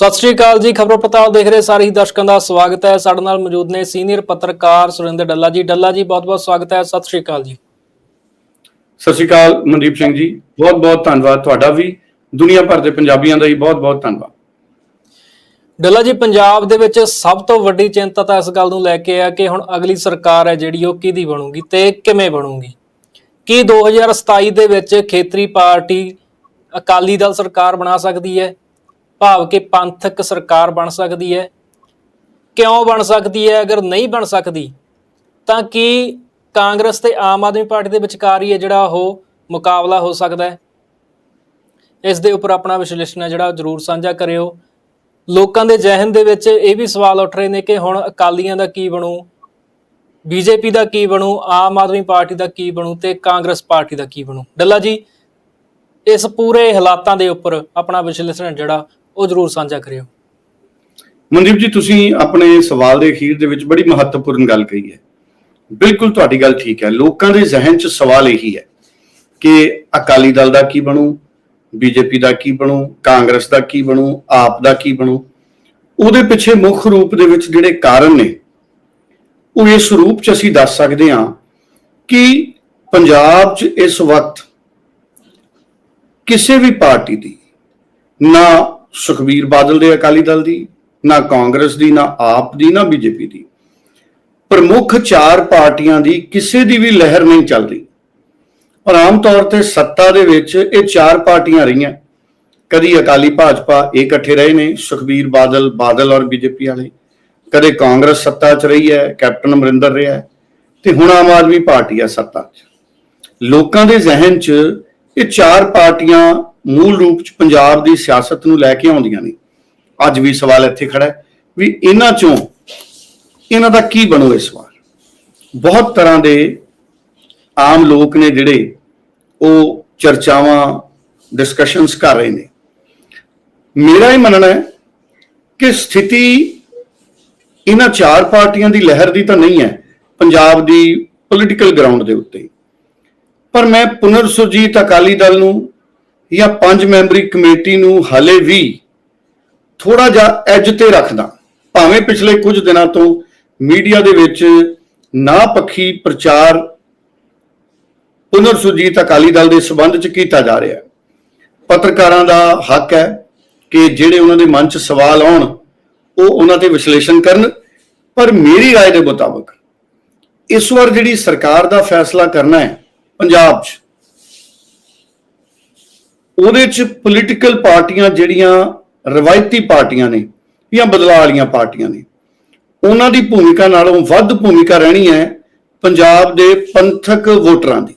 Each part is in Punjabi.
ਸਤਿ ਸ਼੍ਰੀ ਅਕਾਲ ਜੀ ਖਬਰੋ ਪਤਾਲ ਦੇਖ ਰਹੇ ਸਾਰੇ ਹੀ ਦਰਸ਼ਕਾਂ ਦਾ ਸਵਾਗਤ ਹੈ। ਸਾਡੇ ਨਾਲ ਮੌਜੂਦ ਨੇ ਸੀਨੀਅਰ ਪੱਤਰਕਾਰ ਸੁਰਿੰਦਰ ਡੱਲਾ ਜੀ। ਡੱਲਾ ਜੀ ਬਹੁਤ-ਬਹੁਤ ਸਵਾਗਤ ਹੈ। ਸਤਿ ਸ਼੍ਰੀ ਅਕਾਲ ਜੀ। ਸਤਿ ਸ਼੍ਰੀ ਅਕਾਲ ਮਨਦੀਪ ਸਿੰਘ ਜੀ। ਬਹੁਤ ਬਹੁਤ ਧੰਨਵਾਦ ਤੁਹਾਡਾ ਵੀ। ਦੁਨੀਆ ਭਰ ਦੇ ਪੰਜਾਬੀਆਂ ਦਾ ਵੀ ਬਹੁਤ ਬਹੁਤ ਧੰਨਵਾਦ। ਡੱਲਾ ਜੀ ਪੰਜਾਬ ਦੇ ਵਿੱਚ ਸਭ ਤੋਂ ਵੱਡੀ ਚਿੰਤਾ ਤਾਂ ਇਸ ਗੱਲ ਨੂੰ ਲੈ ਕੇ ਹੈ ਕਿ ਹੁਣ ਅਗਲੀ ਸਰਕਾਰ ਹੈ ਜਿਹੜੀ ਉਹ ਕਿਹਦੀ ਬਣੂਗੀ ਤੇ ਕਿਵੇਂ ਬਣੂਗੀ? ਕੀ 2027 ਦੇ ਵਿੱਚ ਖੇਤਰੀ ਪਾਰਟੀ ਅਕਾਲੀ ਦਲ ਸਰਕਾਰ ਬਣਾ ਸਕਦੀ ਹੈ? ਭਾਵ ਕਿ ਪੰਥਕ ਸਰਕਾਰ ਬਣ ਸਕਦੀ ਹੈ। ਕਿਉਂ ਬਣ ਸਕਦੀ ਹੈ? ਅਗਰ ਨਹੀਂ ਬਣ ਸਕਦੀ, ਤਾਂ ਕੀ ਕਾਂਗਰਸ ਤੇ ਆਮ ਆਦਮੀ ਪਾਰਟੀ ਦੇ ਵਿਚਕਾਰ ਹੀ ਹੈ ਜਿਹੜਾ ਉਹ ਮੁਕਾਬਲਾ ਹੋ ਸਕਦਾ ਹੈ? ਇਸ ਦੇ ਉੱਪਰ ਆਪਣਾ ਵਿਸ਼ਲੇਸ਼ਣ ਹੈ ਜਿਹੜਾ ਜਰੂਰ ਸਾਂਝਾ ਕਰਿਓ। ਲੋਕਾਂ ਦੇ ਜ਼ਿਹਨ ਦੇ ਵਿੱਚ ਇਹ ਵੀ ਸਵਾਲ ਉੱਠ ਰਹੇ ਨੇ ਕਿ ਹੁਣ ਅਕਾਲੀਆਂ ਦਾ ਕੀ ਬਣੂ? ਬੀਜੇਪੀ ਦਾ ਕੀ ਬਣੂ? ਆਮ ਆਦਮੀ ਪਾਰਟੀ ਦਾ ਕੀ ਬਣੂ? ਤੇ ਕਾਂਗਰਸ ਪਾਰਟੀ ਦਾ ਕੀ ਬਣੂ? ਡੱਲਾ ਜੀ, ਇਸ ਪੂਰੇ ਹਾਲਾਤਾਂ ਦੇ ਉੱਪਰ ਆਪਣਾ ਵਿਸ਼ਲੇਸ਼ਣ ਜਿਹੜਾ ਉਹ ਜਰੂਰ ਸਾਂਝਾ ਕਰਿਓ। ਮਨਦੀਪ ਜੀ, ਤੁਸੀਂ ਆਪਣੇ ਸਵਾਲ ਦੇ ਅਖੀਰ ਦੇ ਵਿੱਚ ਬੜੀ ਮਹੱਤਵਪੂਰਨ ਗੱਲ ਕਹੀ ਹੈ। ਬਿਲਕੁਲ ਤੁਹਾਡੀ ਗੱਲ ਠੀਕ ਹੈ। ਲੋਕਾਂ ਦੇ ਜ਼ਿਹਨ 'ਚ ਸਵਾਲ ਇਹੀ ਹੈ ਕਿ ਅਕਾਲੀ ਦਲ ਦਾ ਕੀ ਬਣੂ, ਬੀਜੇਪੀ ਦਾ ਕੀ ਬਣੂ, ਕਾਂਗਰਸ ਦਾ ਕੀ ਬਣੂ, ਆਪ ਦਾ ਕੀ ਬਣੂ। ਉਹਦੇ ਪਿੱਛੇ ਮੁੱਖ ਰੂਪ ਦੇ ਵਿੱਚ ਜਿਹੜੇ ਕਾਰਨ ਨੇ, ਉਹ ਇਸ ਰੂਪ 'ਚ ਅਸੀਂ ਦੱਸ ਸਕਦੇ ਹਾਂ ਕਿ ਪੰਜਾਬ 'ਚ ਇਸ ਵਕਤ ਕਿਸੇ ਵੀ ਪਾਰਟੀ ਦੀ, ਨਾ ਸੁਖਬੀਰ ਬਾਦਲ ਦੇ ਅਕਾਲੀ ਦਲ ਦੀ ਨਾ ਕਾਂਗਰਸ ਦੀ ਨਾ ਆਪ ਦੀ ਨਾ ਬੀਜੇਪੀ ਦੀ। ਪ੍ਰਮੁੱਖ ਚਾਰ ਪਾਰਟੀਆਂ ਦੀ ਕਿਸੇ ਦੀ ਵੀ ਲਹਿਰ ਨਹੀਂ ਚੱਲ ਰਹੀ ਔਰ ਆਮ ਤੌਰ ਤੇ ਸੱਤਾ ਦੇ ਵਿੱਚ ਇਹ ਚਾਰ ਪਾਰਟੀਆਂ ਰਹੀਆਂ। ਕਦੀ ਅਕਾਲੀ ਭਾਜਪਾ ਇਹ ਇਕੱਠੇ ਰਹੇ ਨੇ ਸੁਖਬੀਰ ਬਾਦਲ ਬਾਦਲ ਔਰ ਬੀਜੇਪੀ ਵਾਲੇ। ਕਦੇ ਕਾਂਗਰਸ ਸੱਤਾ 'ਚ ਰਹੀ ਹੈ ਕੈਪਟਨ ਅਮਰਿੰਦਰ ਰਿਹਾ ਹੈ, ਤੇ ਹੁਣ ਆਮ ਆਦਮੀ ਪਾਰਟੀ ਆ ਸੱਤਾ 'ਚ। ਲੋਕਾਂ ਦੇ ਜ਼ਿਹਨ 'ਚ ਇਹ ਚਾਰ ਪਾਰਟੀਆਂ ਮੂਲ ਰੂਪ 'ਚ ਪੰਜਾਬ ਦੀ ਸਿਆਸਤ ਨੂੰ ਲੈ ਕੇ ਆਉਂਦੀਆਂ ਨੇ। ਅੱਜ ਵੀ ਸਵਾਲ ਇੱਥੇ ਖੜਾ ਹੈ ਵੀ ਇਹਨਾਂ 'ਚੋਂ ਇਹਨਾਂ ਦਾ ਕੀ ਬਣੂ ਇਸ ਵਾਰ ਬਹੁਤ ਤਰ੍ਹਾਂ ਦੇ ਆਮ ਲੋਕ ਨੇ ਜਿਹੜੇ ਉਹ ਚਰਚਾਵਾਂ ਡਿਸਕਸ਼ਨਸ ਕਰ ਰਹੇ ਨੇ। ਮੇਰਾ ਇਹ ਮੰਨਣਾ ਹੈ ਕਿ ਸਥਿਤੀ ਇਹਨਾਂ ਚਾਰ ਪਾਰਟੀਆਂ ਦੀ ਲਹਿਰ ਦੀ ਤਾਂ ਨਹੀਂ ਹੈ, ਪੰਜਾਬ ਦੀ ਪੋਲੀਟੀਕਲ ਗਰਾਊਂਡ ਦੇ ਉੱਤੇ। ਪਰ ਮੈਂ ਪੁਨਰ ਸੁਰਜੀਤ ਅਕਾਲੀ ਦਲ ਨੂੰ ਜਾਂ ਪੰਜ ਮੈਂਬਰੀ ਕਮੇਟੀ ਨੂੰ ਹਲੇ ਵੀ ਥੋੜਾ ਜਿਹਾ ਐਜ ਤੇ ਰੱਖਦਾ ਭਾਵੇਂ ਪਿਛਲੇ ਕੁਝ ਦਿਨਾਂ ਤੋਂ ਮੀਡੀਆ ਦੇ ਵਿੱਚ ਨਾ ਪੱਖੀ ਪ੍ਰਚਾਰ ਪੁਨਰ ਸੁਰਜੀਤ ਅਕਾਲੀ ਦਲ ਦੇ ਸਬੰਧ ਚ ਕੀਤਾ ਜਾ ਰਿਹਾ ਹੈ ਪੱਤਰਕਾਰਾਂ ਦਾ ਹੱਕ ਹੈ ਕਿ ਜਿਹੜੇ ਉਹਨਾਂ ਦੇ ਮਨ ਚ ਸਵਾਲ ਆਉਣ ਉਹ ਉਹਨਾਂ ਤੇ ਵਿਸ਼ਲੇਸ਼ਣ ਕਰਨ ਪਰ ਮੇਰੀ رائے ਦੇ ਮੁਤਾਬਕ ਇਸ ਵਾਰ ਜਿਹੜੀ ਸਰਕਾਰ ਦਾ ਫੈਸਲਾ ਕਰਨਾ ਹੈ ਪੰਜਾਬ 'ਚ ਉਹਦੇ 'ਚ ਪੋਲੀਟੀਕਲ ਪਾਰਟੀਆਂ ਜਿਹੜੀਆਂ ਰਵਾਇਤੀ ਪਾਰਟੀਆਂ ਨੇ ਜਾਂ ਬਦਲਾਅ ਵਾਲੀਆਂ ਪਾਰਟੀਆਂ ਨੇ, ਉਹਨਾਂ ਦੀ ਭੂਮਿਕਾ ਨਾਲੋਂ ਵੱਧ ਭੂਮਿਕਾ ਰਹਿਣੀ ਹੈ ਪੰਜਾਬ ਦੇ ਪੰਥਕ ਵੋਟਰਾਂ ਦੀ।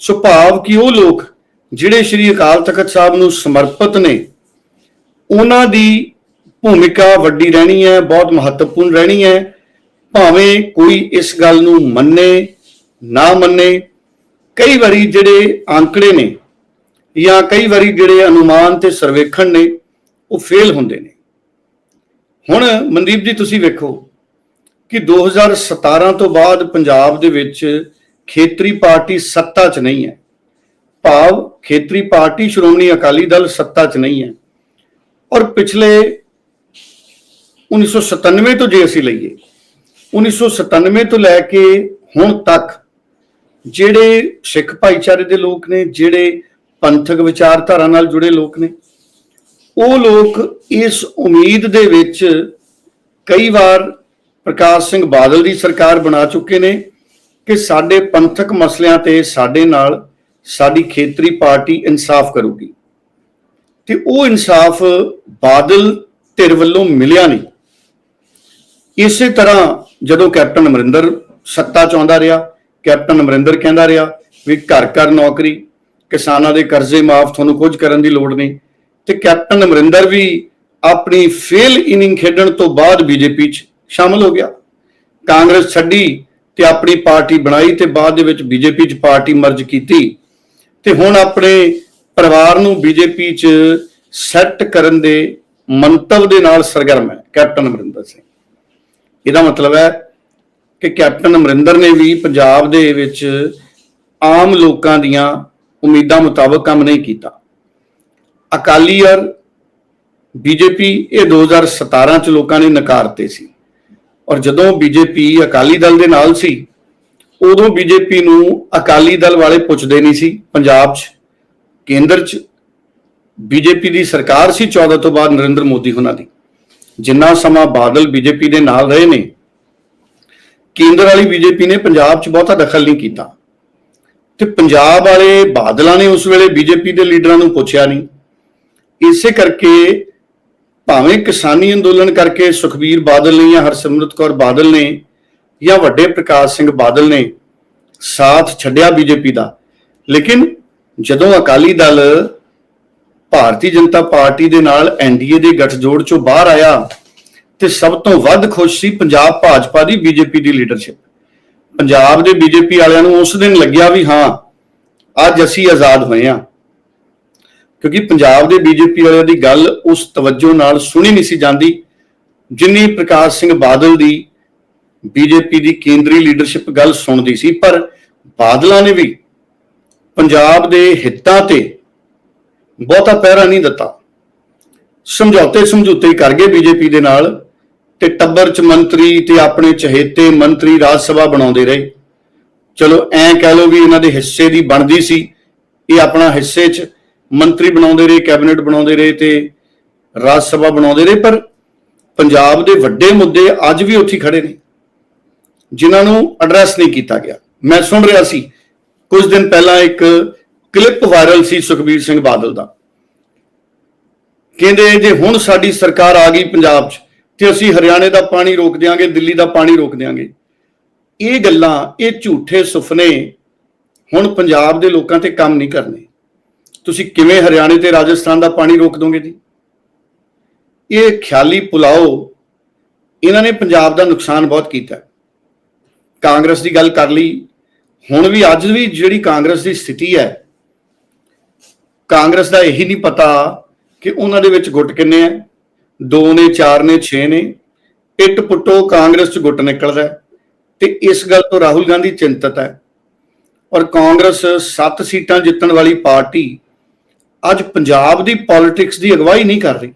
ਸੁਭਾਵ ਕਿ ਉਹ ਲੋਕ ਜਿਹੜੇ ਸ੍ਰੀ ਅਕਾਲ ਤਖਤ ਸਾਹਿਬ ਨੂੰ ਸਮਰਪਿਤ ਨੇ, ਉਹਨਾਂ ਦੀ ਭੂਮਿਕਾ ਵੱਡੀ ਰਹਿਣੀ ਹੈ, ਬਹੁਤ ਮਹੱਤਵਪੂਰਨ ਰਹਿਣੀ ਹੈ, ਭਾਵੇਂ ਕੋਈ ਇਸ ਗੱਲ ਨੂੰ ਮੰਨੇ, ਨਾ ਮੰਨੇ, ਕਈ ਵਾਰੀ ਜਿਹੜੇ ਆંકੜੇ ਨੇ ਜਾਂ ਕਈ ਵਾਰੀ ਜਿਹੜੇ ਅਨੁਮਾਨ ਤੇ ਸਰਵੇਖਣ ਨੇ, ਉਹ ਫੇਲ ਹੁੰਦੇ ਨੇ। ਹੁਣ ਮਨਦੀਪ ਜੀ, ਤੁਸੀਂ ਵੇਖੋ ਕਿ 2017 ਤੋਂ ਬਾਅਦ ਪੰਜਾਬ ਦੇ ਵਿੱਚ ਖੇਤਰੀ ਪਾਰਟੀ ਸੱਤਾ 'ਚ ਨਹੀਂ ਹੈ। ਭਾਵ ਖੇਤਰੀ ਪਾਰਟੀ ਸ਼੍ਰੋਮਣੀ ਅਕਾਲੀ ਦਲ ਸੱਤਾ 'ਚ ਨਹੀਂ ਹੈ। ਔਰ ਪਿਛਲੇ 1997 ਤੋਂ ਜੇ ਅਸੀਂ ਲਈਏ 1997 ਤੋਂ ਲੈ ਕੇ ਹੁਣ ਤੱਕ ਜਿਹੜੇ ਸਿੱਖ ਭਾਈਚਾਰੇ ਦੇ ਲੋਕ ਨੇ, ਜਿਹੜੇ ਪੰਥਕ ਵਿਚਾਰਧਾਰਾ ਨਾਲ ਜੁੜੇ ਲੋਕ ਨੇ। ਉਹ ਲੋਕ ਇਸ ਉਮੀਦ ਦੇ ਵਿੱਚ ਕਈ ਵਾਰ ਪ੍ਰਕਾਸ਼ ਸਿੰਘ ਬਾਦਲ ਦੀ ਸਰਕਾਰ ਬਣਾ ਚੁੱਕੇ ਨੇ ਕਿ ਸਾਡੇ ਪੰਥਕ ਮਸਲਿਆਂ ਤੇ ਸਾਡੇ ਨਾਲ ਸਾਡੀ ਖੇਤਰੀ ਪਾਰਟੀ ਇਨਸਾਫ ਕਰੂਗੀ। ਤੇ ਉਹ ਇਨਸਾਫ ਬਾਦਲ ਧਿਰ ਵੱਲੋਂ ਮਿਲਿਆ ਨਹੀਂ। ਇਸੇ ਤਰ੍ਹਾਂ ਜਦੋਂ ਕੈਪਟਨ ਅਮਰਿੰਦਰ ਸੱਤਾ ਚ ਆਉਂਦਾ ਰਿਹਾ, ਕੈਪਟਨ ਅਮਰਿੰਦਰ ਕਹਿੰਦਾ ਰਿਹਾ ਵੀ ਘਰ ਘਰ ਨੌਕਰੀ ਕਿਸਾਨਾਂ ਦੇ ਕਰਜ਼ੇ ਮਾਫ ਤੁਹਾਨੂੰ ਕੁਝ ਕਰਨ ਦੀ ਲੋੜ ਨਹੀਂ। ਤੇ ਕੈਪਟਨ ਅਮਰਿੰਦਰ ਵੀ ਆਪਣੀ ਫੇਲ ਇਨਿੰਗ ਖੇਡਣ ਤੋਂ ਬਾਅਦ ਬੀਜੇਪੀ ਚ ਸ਼ਾਮਲ ਹੋ ਗਿਆ। ਕਾਂਗਰਸ ਛੱਡੀ ਤੇ ਆਪਣੀ ਪਾਰਟੀ ਬਣਾਈ ਤੇ ਬਾਅਦ ਦੇ ਵਿੱਚ ਬੀਜੇਪੀ ਚ ਪਾਰਟੀ ਮਰਜ ਕੀਤੀ। ਤੇ ਹੁਣ ਆਪਣੇ ਪਰਿਵਾਰ ਨੂੰ ਬੀਜੇਪੀ ਚ ਸੈੱਟ ਕਰਨ ਦੇ ਮੰਤਵ ਦੇ ਨਾਲ ਸਰਗਰਮ ਹੈ ਕੈਪਟਨ ਅਮਰਿੰਦਰ ਸਿੰਘ। ਇਹਦਾ ਮਤਲਬ ਹੈ ਕਿ ਕੈਪਟਨ ਅਮਰਿੰਦਰ ਨੇ ਵੀ ਪੰਜਾਬ ਦੇ ਵਿੱਚ ਆਮ ਲੋਕਾਂ ਦੀਆਂ ਉਮੀਦਾਂ ਮੁਤਾਬਕ ਕੰਮ ਨਹੀਂ ਕੀਤਾ। ਅਕਾਲੀ ਔਰ ਬੀਜੇਪੀ ਇਹ 2017 ਚ ਲੋਕਾਂ ਨੇ ਨਕਾਰਤੇ ਸੀ। ਔਰ ਜਦੋਂ ਬੀਜੇਪੀ ਅਕਾਲੀ ਦਲ ਦੇ ਨਾਲ ਸੀ, ਉਦੋਂ ਬੀਜੇਪੀ ਨੂੰ ਅਕਾਲੀ ਦਲ ਵਾਲੇ ਪੁੱਛਦੇ ਨਹੀਂ ਸੀ। ਪੰਜਾਬ 'ਚ, ਕੇਂਦਰ 'ਚ, ਬੀਜੇਪੀ ਦੀ ਸਰਕਾਰ ਸੀ 14 ਤੋਂ ਬਾਅਦ ਨਰਿੰਦਰ ਮੋਦੀ ਉਹਨਾਂ ਦੀ। ਜਿੰਨਾ ਸਮਾਂ ਬਾਦਲ ਬੀਜੇਪੀ ਦੇ ਨਾਲ ਰਹੇ ਨੇ, ਕੇਂਦਰ ਵਾਲੀ ਬੀਜੇਪੀ ਨੇ ਪੰਜਾਬ 'ਚ ਬਹੁਤਾ ਦਖਲ ਨਹੀਂ ਕੀਤਾ। ਤੇ ਪੰਜਾਬ ਵਾਲੇ ਬਾਦਲਾਂ ਨੇ ਉਸ ਵੇਲੇ ਬੀਜੇਪੀ ਦੇ ਲੀਡਰਾਂ ਨੂੰ ਪੁੱਛਿਆ ਨਹੀਂ। ਇਸੇ ਕਰਕੇ ਭਾਵੇਂ ਕਿਸਾਨੀ ਅੰਦੋਲਨ ਕਰਕੇ ਸੁਖਬੀਰ ਬਾਦਲ ਨੇ ਜਾਂ ਹਰਸਿਮਰਤ ਕੌਰ ਬਾਦਲ ਨੇ ਜਾਂ ਵੱਡੇ ਪ੍ਰਕਾਸ਼ ਸਿੰਘ ਬਾਦਲ ਨੇ ਸਾਥ ਛੱਡਿਆ ਬੀਜੇਪੀ ਦਾ। ਲੇਕਿਨ ਜਦੋਂ ਅਕਾਲੀ ਦਲ ਭਾਰਤੀ ਜਨਤਾ ਪਾਰਟੀ ਦੇ ਨਾਲ ਐਨਡੀਏ ਦੇ ਗੱਠਜੋੜ ਚੋਂ ਬਾਹਰ ਆਇਆ ਤੇ ਸਭ ਤੋਂ ਵੱਧ ਖੁਸ਼ ਸੀ ਪੰਜਾਬ ਭਾਜਪਾ ਦੀ ਬੀਜੇਪੀ ਦੀ ਲੀਡਰਸ਼ਿਪ ਪੰਜਾਬ ਦੇ ਬੀਜੇਪੀ ਵਾਲਿਆਂ ਨੂੰ ਉਸ ਦਿਨ ਲੱਗਿਆ ਵੀ ਹਾਂ, ਅੱਜ ਅਸੀਂ ਆਜ਼ਾਦ ਹੋਏ ਹਾਂ। ਕਿਉਂਕਿ ਪੰਜਾਬ ਦੇ ਬੀਜੇਪੀ ਵਾਲਿਆਂ ਦੀ ਗੱਲ ਉਸ ਤਵੱਜੋ ਨਾਲ ਸੁਣੀ ਨਹੀਂ ਸੀ ਜਾਂਦੀ, ਜਿੰਨੀ ਪ੍ਰਕਾਸ਼ ਸਿੰਘ ਬਾਦਲ ਦੀ ਬੀਜੇਪੀ ਦੀ ਕੇਂਦਰੀ ਲੀਡਰਸ਼ਿਪ ਗੱਲ ਸੁਣਦੀ ਸੀ। ਪਰ ਬਾਦਲਾਂ ਨੇ ਵੀ ਪੰਜਾਬ ਦੇ ਹਿੱਤਾਂ ਤੇ ਬਹੁਤਾ ਪਹਿਰਾ ਨਹੀਂ ਦਿੱਤਾ। ਸਮਝੌਤੇ ਸਮਝੌਤੇ ਕਰ ਗਏ ਬੀਜੇਪੀ ਦੇ ਨਾਲ ਤੇ ਟੱਬਰ ਚ ਮੰਤਰੀ ਤੇ ਆਪਣੇ ਚਹੇਤੇ ਮੰਤਰੀ ਰਾਜ ਸਭਾ ਬਣਾਉਂਦੇ ਰਹੇ। ਚਲੋ, ਐਂ ਕਹਿ ਲਓ ਵੀ ਇਹਨਾਂ ਦੇ ਹਿੱਸੇ ਦੀ ਬਣਦੀ ਸੀ। ਇਹ ਆਪਣਾ ਹਿੱਸੇ ਚ ਮੰਤਰੀ ਬਣਾਉਂਦੇ ਰਹੇ, ਕੈਬਨਿਟ ਬਣਾਉਂਦੇ ਰਹੇ ਤੇ ਰਾਜ ਸਭਾ ਬਣਾਉਂਦੇ ਰਹੇ, ਪਰ ਪੰਜਾਬ ਦੇ ਵੱਡੇ ਮੁੱਦੇ ਅੱਜ ਵੀ ਉੱਥੇ ਖੜੇ ਨੇ, ਜਿਨ੍ਹਾਂ ਨੂੰ ਐਡਰੈਸ ਨਹੀਂ ਕੀਤਾ ਗਿਆ। ਮੈਂ ਸੁਣ ਰਿਹਾ ਸੀ, ਕੁਝ ਦਿਨ ਪਹਿਲਾਂ ਇੱਕ ਕਲਿੱਪ ਵਾਇਰਲ ਸੀ ਸੁਖਬੀਰ ਸਿੰਘ ਬਾਦਲ ਦਾ। ਕਹਿੰਦੇ ਜੇ ਹੁਣ ਸਾਡੀ ਸਰਕਾਰ ਆ ਗਈ ਪੰਜਾਬ 'ਚ ਕਿ ਅਸੀਂ ਹਰਿਆਣੇ ਦਾ ਪਾਣੀ ਰੋਕ ਦਿਆਂਗੇ, ਦਿੱਲੀ ਦਾ ਪਾਣੀ ਰੋਕ ਦਿਆਂਗੇ। ਇਹ ਗੱਲਾਂ, ਇਹ ਝੂਠੇ ਸੁਪਨੇ ਹੁਣ ਪੰਜਾਬ ਦੇ ਲੋਕਾਂ ਤੇ ਕੰਮ ਨਹੀਂ ਕਰਨੇ। ਤੁਸੀਂ ਕਿਵੇਂ ਹਰਿਆਣੇ ਤੇ ਰਾਜਸਥਾਨ ਦਾ ਪਾਣੀ ਰੋਕ ਦੋਗੇ ਜੀ? ਇਹ ਖਿਆਲੀ ਪੁਲਾਓ ਇਹਨਾਂ ਨੇ ਪੰਜਾਬ ਦਾ ਨੁਕਸਾਨ ਬਹੁਤ ਕੀਤਾ। ਕਾਂਗਰਸ ਦੀ ਗੱਲ ਕਰ ਲਈ। ਹੁਣ ਵੀ, ਅੱਜ ਵੀ ਜਿਹੜੀ ਕਾਂਗਰਸ ਦੀ ਸਥਿਤੀ ਹੈ, ਕਾਂਗਰਸ ਦਾ ਇਹੀ ਨਹੀਂ ਪਤਾ ਕਿ ਉਹਨਾਂ ਦੇ ਵਿੱਚ ਗੁੱਟ ਕਿੰਨੇ ਆ। 2 ਨੇ 4 ਨੇ 6 ਨੇ ਇੱਟ ਪੁੱਟੋ, ਕਾਂਗਰਸ ਚ ਗੁੱਟ ਨਿਕਲਦਾ ਹੈ ਤੇ ਇਸ ਗੱਲ ਤੋਂ ਰਾਹੁਲ ਗਾਂਧੀ ਚਿੰਤਤ ਹੈ। ਔਰ ਕਾਂਗਰਸ 7 ਸੀਟਾਂ ਜਿੱਤਣ ਵਾਲੀ ਪਾਰਟੀ ਅੱਜ ਪੰਜਾਬ ਦੀ ਪੋਲਿਟਿਕਸ ਦੀ ਅਗਵਾਈ ਨਹੀਂ ਕਰ ਰਹੀ।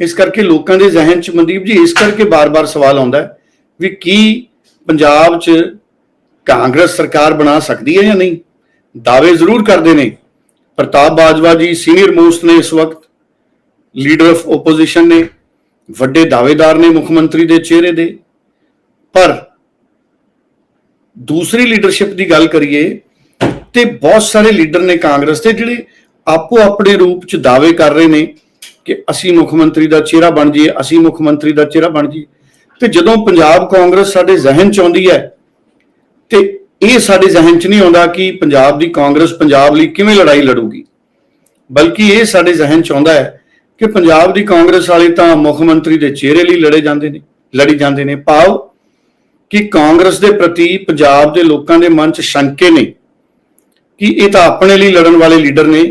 ਇਸ ਕਰਕੇ ਲੋਕਾਂ ਦੇ ਜ਼ਿਹਨ 'ਚ ਮਨਦੀਪ ਜੀ, ਇਸ ਕਰਕੇ ਬਾਰ-ਬਾਰ ਸਵਾਲ ਆਉਂਦਾ ਹੈ ਵੀ ਕੀ ਪੰਜਾਬ 'ਚ ਕਾਂਗਰਸ ਸਰਕਾਰ ਬਣਾ ਸਕਦੀ ਹੈ ਜਾਂ ਨਹੀਂ? ਦਾਅਵੇ ਜ਼ਰੂਰ ਕਰਦੇ ਨੇ। ਪ੍ਰਤਾਪ ਬਾਜਵਾ ਜੀ, ਸੀਨੀਅਰ ਮੋਸਟ ਨੇ ਇਸ ਵਕਤ। ਲੀਡਰ ਆਫ ਆਪੋਜੀਸ਼ਨ ਨੇ, ਵੱਡੇ ਦਾਅਵੇਦਾਰ ਨੇ ਮੁੱਖ ਮੰਤਰੀ ਦੇ ਚਿਹਰੇ ਦੇ। ਪਰ ਦੂਸਰੀ ਲੀਡਰਸ਼ਿਪ ਦੀ ਗੱਲ ਕਰੀਏ, ਤੇ ਬਹੁਤ ਸਾਰੇ ਲੀਡਰ ਨੇ ਕਾਂਗਰਸ ਦੇ ਜਿਹੜੇ ਆਪੋ ਆਪਣੇ ਰੂਪ ਚ ਦਾਅਵੇ ਕਰ ਰਹੇ ਨੇ ਕਿ ਅਸੀਂ ਮੁੱਖ ਮੰਤਰੀ ਦਾ ਚਿਹਰਾ ਬਣ ਜਾਈਏ, ਅਸੀਂ ਮੁੱਖ ਮੰਤਰੀ ਦਾ ਚਿਹਰਾ ਬਣ ਜਾਈਏ। ਤੇ ਜਦੋਂ ਪੰਜਾਬ ਕਾਂਗਰਸ ਸਾਡੇ ਜ਼ਿਹਨ ਚ ਆਉਂਦੀ ਹੈ, ਤੇ ਇਹ ਸਾਡੇ ਜ਼ਿਹਨ ਚ ਨਹੀਂ ਆਉਂਦਾ ਕਿ ਪੰਜਾਬ ਦੀ ਕਾਂਗਰਸ ਪੰਜਾਬ ਲਈ ਕਿਵੇਂ ਲੜਾਈ ਲੜੂਗੀ। ਬਲਕਿ ਇਹ ਸਾਡੇ ਜ਼ਿਹਨ ਚ ਆਉਂਦਾ ਹੈ ਕਿ ਪੰਜਾਬ ਦੀ ਕਾਂਗਰਸ ਵਾਲੇ ਤਾਂ ਮੁੱਖ ਮੰਤਰੀ ਦੇ ਚਿਹਰੇ ਲਈ ਲੜੇ ਜਾਂਦੇ ਨੇ, ਲੜੀ ਜਾਂਦੇ ਨੇ। ਭਾਵ ਕਿ ਕਾਂਗਰਸ ਦੇ ਪ੍ਰਤੀ ਪੰਜਾਬ ਦੇ ਲੋਕਾਂ ਦੇ ਮਨ 'ਚ ਸ਼ੰਕੇ ਨੇ ਕਿ ਇਹ ਤਾਂ ਆਪਣੇ ਲਈ ਲੜਨ ਵਾਲੇ ਲੀਡਰ ਨੇ,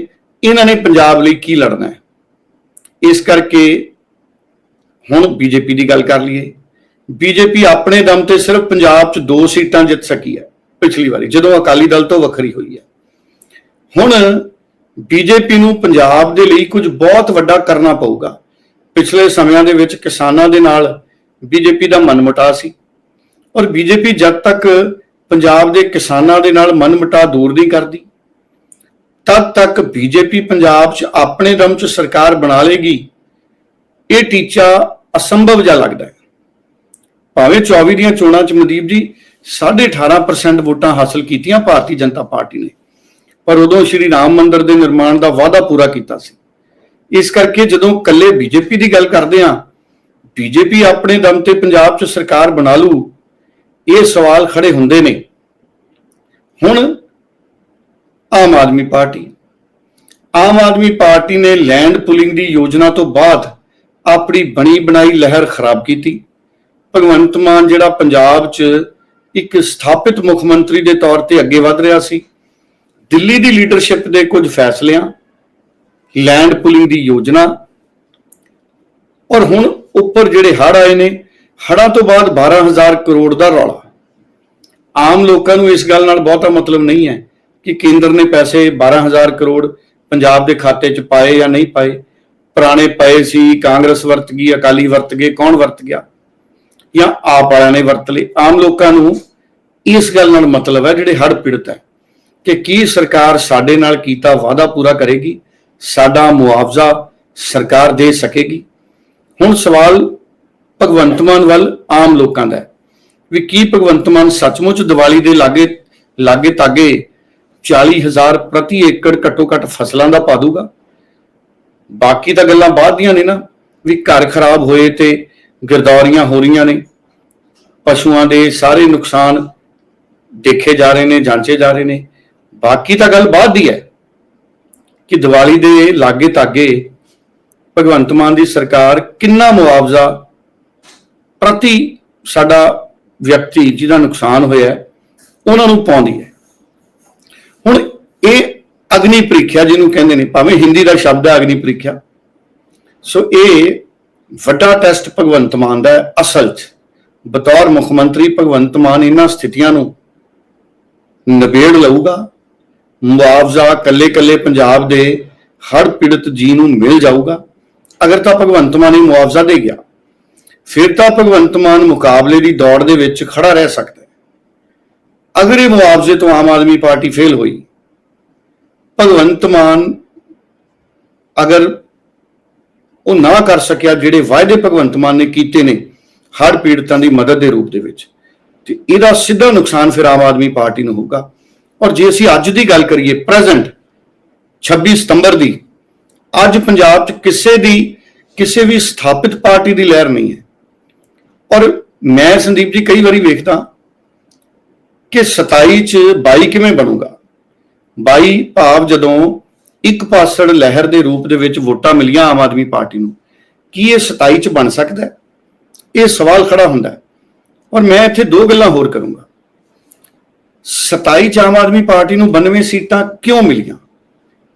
ਇਹਨਾਂ ਨੇ ਪੰਜਾਬ ਲਈ ਕੀ ਲੜਨਾ ਹੈ? ਇਸ ਕਰਕੇ ਹੁਣ ਬੀਜੇਪੀ ਦੀ ਗੱਲ ਕਰ ਲਈਏ। ਬੀਜੇਪੀ ਆਪਣੇ ਦਮ ਤੇ ਸਿਰਫ ਪੰਜਾਬ 'ਚ ਦੋ ਸੀਟਾਂ ਜਿੱਤ ਸਕੀ ਹੈ ਪਿਛਲੀ ਵਾਰੀ, ਜਦੋਂ ਅਕਾਲੀ ਦਲ ਤੋਂ ਵੱਖਰੀ ਹੋਈ ਹੈ। ਹੁਣ ਬੀਜੇਪੀ ਨੂੰ ਪੰਜਾਬ ਦੇ ਲਈ ਕੁਝ ਬਹੁਤ ਵੱਡਾ ਕਰਨਾ ਪਊਗਾ। ਪਿਛਲੇ ਸਮਿਆਂ ਦੇ ਵਿੱਚ ਕਿਸਾਨਾਂ ਦੇ ਨਾਲ ਬੀਜੇਪੀ ਦਾ ਮਨਮੁਟਾਅ ਸੀ ਔਰ ਬੀਜੇਪੀ ਜਦ ਤੱਕ ਪੰਜਾਬ ਦੇ ਕਿਸਾਨਾਂ ਦੇ ਨਾਲ ਮਨਮੁਟਾਅ ਦੂਰ ਨਹੀਂ ਕਰਦੀ, ਤਦ ਤੱਕ ਬੀਜੇਪੀ ਪੰਜਾਬ 'ਚ ਆਪਣੇ ਦਮ 'ਚ ਸਰਕਾਰ ਬਣਾ ਲੇਗੀ, ਇਹ ਟੀਚਾ ਅਸੰਭਵ ਜਿਹਾ ਲੱਗਦਾ ਹੈ। ਭਾਵੇਂ 24 ਦੀਆਂ ਚੋਣਾਂ 'ਚ ਮਨਦੀਪ ਜੀ 18.5% ਵੋਟਾਂ ਹਾਸਲ ਕੀਤੀਆਂ ਭਾਰਤੀ ਜਨਤਾ ਪਾਰਟੀ ਨੇ। ਪਰ ਉਦੋਂ ਸ਼੍ਰੀ ਰਾਮ ਮੰਦਿਰ ਦੇ ਨਿਰਮਾਣ ਦਾ ਵਾਅਦਾ ਪੂਰਾ ਕੀਤਾ ਸੀ। ਇਸ ਕਰਕੇ ਜਦੋਂ ਕੱਲੇ ਬੀਜੇਪੀ ਦੀ ਗੱਲ ਕਰਦੇ ਹਾਂ, ਬੀਜੇਪੀ ਆਪਣੇ ਦਮ ਤੇ ਪੰਜਾਬ 'ਚ ਸਰਕਾਰ ਬਣਾ ਲੂ ਇਹ ਸਵਾਲ ਖੜੇ ਹੁੰਦੇ ਨੇ। ਹੁਣ ਆਮ ਆਦਮੀ ਪਾਰਟੀ। ਆਮ ਆਦਮੀ ਪਾਰਟੀ ਨੇ ਲੈਂਡ ਪੁਲਿੰਗ ਦੀ ਯੋਜਨਾ ਤੋਂ ਬਾਅਦ ਆਪਣੀ ਬਣੀ ਬਣਾਈ ਲਹਿਰ ਖਰਾਬ ਕੀਤੀ। ਭਗਵੰਤ ਮਾਨ ਜਿਹੜਾ ਪੰਜਾਬ 'ਚ ਇੱਕ ਸਥਾਪਿਤ ਮੁੱਖ ਮੰਤਰੀ ਦੇ ਤੌਰ ਤੇ ਅੱਗੇ ਵਧ ਰਿਹਾ ਸੀ ਦਿੱਲੀ ਦੀ ਲੀਡਰਸ਼ਿਪ ਦੇ ਕੁਝ ਫੈਸਲਿਆਂ ਲੈਂਡ ਪੁਲਿੰਗ ਦੀ ਯੋਜਨਾ, ਔਰ ਹੁਣ ਉੱਪਰ ਜਿਹੜੇ ਹੜ੍ਹ ਆਏ ਨੇ, ਹੜ੍ਹਾਂ ਤੋਂ ਬਾਅਦ 12000 ਕਰੋੜ ਦਾ ਰੌਲਾ। ਆਮ ਲੋਕਾਂ ਨੂੰ ਇਸ ਗੱਲ ਨਾਲ ਬਹੁਤਾ ਮਤਲਬ ਨਹੀਂ ਹੈ ਕਿ ਕੇਂਦਰ ਨੇ ਪੈਸੇ 12000 ਕਰੋੜ ਪੰਜਾਬ ਦੇ ਖਾਤੇ 'ਚ ਪਾਏ ਜਾਂ ਨਹੀਂ ਪਾਏ। ਪੁਰਾਣੇ ਪਏ ਸੀ, ਕਾਂਗਰਸ ਵਰਤ ਗਈ, ਅਕਾਲੀ ਵਰਤ ਗਏ, ਕੌਣ ਵਰਤ ਗਿਆ? ਜਾਂ ਆਪ ਵਾਲਿਆਂ ਨੇ ਵਰਤ ਲਏ? ਆਮ ਲੋਕਾਂ ਨੂੰ ਇਸ ਗੱਲ ਨਾਲ ਮਤਲਬ ਹੈ ਜਿਹੜੇ ਹੜ੍ਹ ਪੀੜਤ ਹੈ। ਕਿ ਕੀ ਸਰਕਾਰ ਸਾਡੇ ਨਾਲ ਕੀਤਾ ਵਾਅਦਾ ਪੂਰਾ ਕਰੇਗੀ, ਸਾਡਾ ਮੁਆਵਜ਼ਾ ਸਰਕਾਰ ਦੇ ਸਕੇਗੀ। ਹੁਣ ਸਵਾਲ ਭਗਵੰਤ ਮਾਨ ਵੱਲ ਆਮ ਲੋਕਾਂ ਦਾ ਵੀ ਕੀ ਭਗਵੰਤ ਮਾਨ ਸੱਚਮੁੱਚ ਦੀਵਾਲੀ ਦੇ ਲਾਗੇ ਲਾਗੇ ਤਾਗੇ 40000 ਪ੍ਰਤੀ ਏਕੜ ਘੱਟੋ ਘੱਟ ਫਸਲਾਂ ਦਾ ਪਾ ਦੂਗਾ? ਬਾਕੀ ਤਾਂ ਗੱਲਾਂ ਬਾਅਦ ਦੀਆਂ ਨੇ ਨਾ, ਵੀ ਘਰ ਖਰਾਬ ਹੋਏ ਤੇ ਗਿਰਦੌਰੀਆਂ ਹੋ ਰਹੀਆਂ ਨੇ। ਪਸ਼ੂਆਂ ਦੇ ਸਾਰੇ ਨੁਕਸਾਨ ਦੇਖੇ ਜਾ ਰਹੇ ਨੇ, ਜਾਂਚੇ ਜਾ ਰਹੇ ਨੇ। ਬਾਕੀ ਤਾਂ ਗੱਲ ਬਾਅਦ ਦੀ ਹੈ ਕਿ ਦੀਵਾਲੀ ਦੇ ਲਾਗੇ ਤਾਗੇ ਭਗਵੰਤ ਮਾਨ ਦੀ ਸਰਕਾਰ ਕਿੰਨਾ ਮੁਆਵਜ਼ਾ ਪ੍ਰਤੀ ਸਾਡਾ ਵਿਅਕਤੀ ਜਿਹਦਾ ਨੁਕਸਾਨ ਹੋਇਆ ਉਹਨਾਂ ਨੂੰ ਪਾਉਂਦੀ ਹੈ। ਹੁਣ ਇਹ ਅਗਨੀ ਪ੍ਰੀਖਿਆ ਜਿਹਨੂੰ ਕਹਿੰਦੇ ਨੇ, ਭਾਵੇਂ ਹਿੰਦੀ ਦਾ ਸ਼ਬਦ ਹੈ ਅਗਨੀ ਪ੍ਰੀਖਿਆ, ਸੋ ਇਹ ਵੱਡਾ ਟੈਸਟ ਭਗਵੰਤ ਮਾਨ ਦਾ ਹੈ, ਅਸਲ 'ਚ। ਬਤੌਰ ਮੁੱਖ ਮੰਤਰੀ ਭਗਵੰਤ ਮਾਨ ਇਹਨਾਂ ਸਥਿਤੀਆਂ ਨੂੰ ਨਿਬੇੜ ਲਊਗਾ ਮੁਆਵਜ਼ਾ ਕੱਲੇ-ਕੱਲੇ ਪੰਜਾਬ ਦੇ ਹਰ ਪੀੜਤ ਜੀ ਨੂੰ ਮਿਲ ਜਾਊਗਾ। ਅਗਰ ਤਾਂ ਭਗਵੰਤ ਮਾਨ ਹੀ ਮੁਆਵਜ਼ਾ ਦੇ ਗਿਆ, ਫਿਰ ਤਾਂ ਭਗਵੰਤ ਮਾਨ ਮੁਕਾਬਲੇ ਦੀ ਦੌੜ ਦੇ ਵਿੱਚ ਖੜਾ ਰਹਿ ਸਕਦਾ ਹੈ। ਅਗਰ ਇਹ ਮੁਆਵਜ਼ੇ ਤੋਂ ਆਮ ਆਦਮੀ ਪਾਰਟੀ ਫੇਲ ਹੋਈ, ਭਗਵੰਤ ਮਾਨ ਅਗਰ ਉਹ ਨਾ ਕਰ ਸਕਿਆ, ਜਿਹੜੇ ਵਾਅਦੇ ਭਗਵੰਤ ਮਾਨ ਨੇ ਕੀਤੇ ਨੇ ਹੜ੍ਹ ਪੀੜਤਾਂ ਦੀ ਮਦਦ ਦੇ ਰੂਪ ਦੇ ਵਿੱਚ, ਤੇ ਇਹਦਾ ਸਿੱਧਾ ਨੁਕਸਾਨ ਫਿਰ ਆਮ ਆਦਮੀ ਪਾਰਟੀ ਨੂੰ ਹੋਊਗਾ। ਔਰ ਜੇ ਅਸੀਂ ਅੱਜ ਦੀ ਗੱਲ ਕਰੀਏ ਪ੍ਰੈਜ਼ੈਂਟ 26 ਸਤੰਬਰ ਦੀ, ਅੱਜ ਪੰਜਾਬ 'ਚ ਕਿਸੇ ਦੀ, ਕਿਸੇ ਵੀ ਸਥਾਪਿਤ ਪਾਰਟੀ ਦੀ ਲਹਿਰ ਨਹੀਂ ਹੈ। ਔਰ ਮੈਂ ਸੰਦੀਪ ਜੀ ਕਈ ਵਾਰੀ ਵੇਖਦਾ ਕਿ 27 ਚ 22 ਕਿਵੇਂ ਬਣੂਗਾ? 22 ਭਾਵ ਜਦੋਂ ਇੱਕ ਪਾਸੜ ਲਹਿਰ ਦੇ ਰੂਪ ਦੇ ਵਿੱਚ ਵੋਟਾਂ ਮਿਲੀਆਂ ਆਮ ਆਦਮੀ ਪਾਰਟੀ ਨੂੰ, ਕੀ ਇਹ 27 ਚ ਬਣ ਸਕਦਾ ਹੈ? ਇਹ ਸਵਾਲ ਖੜਾ ਹੁੰਦਾ ਹੈ। ਔਰ ਮੈਂ ਇੱਥੇ ਦੋ ਗੱਲਾਂ ਹੋਰ ਕਰੂੰਗਾ। 27 ਚ ਆਮ ਆਦਮੀ ਪਾਰਟੀ ਨੂੰ 92 ਸੀਟਾਂ ਕਿਉਂ ਮਿਲੀਆਂ?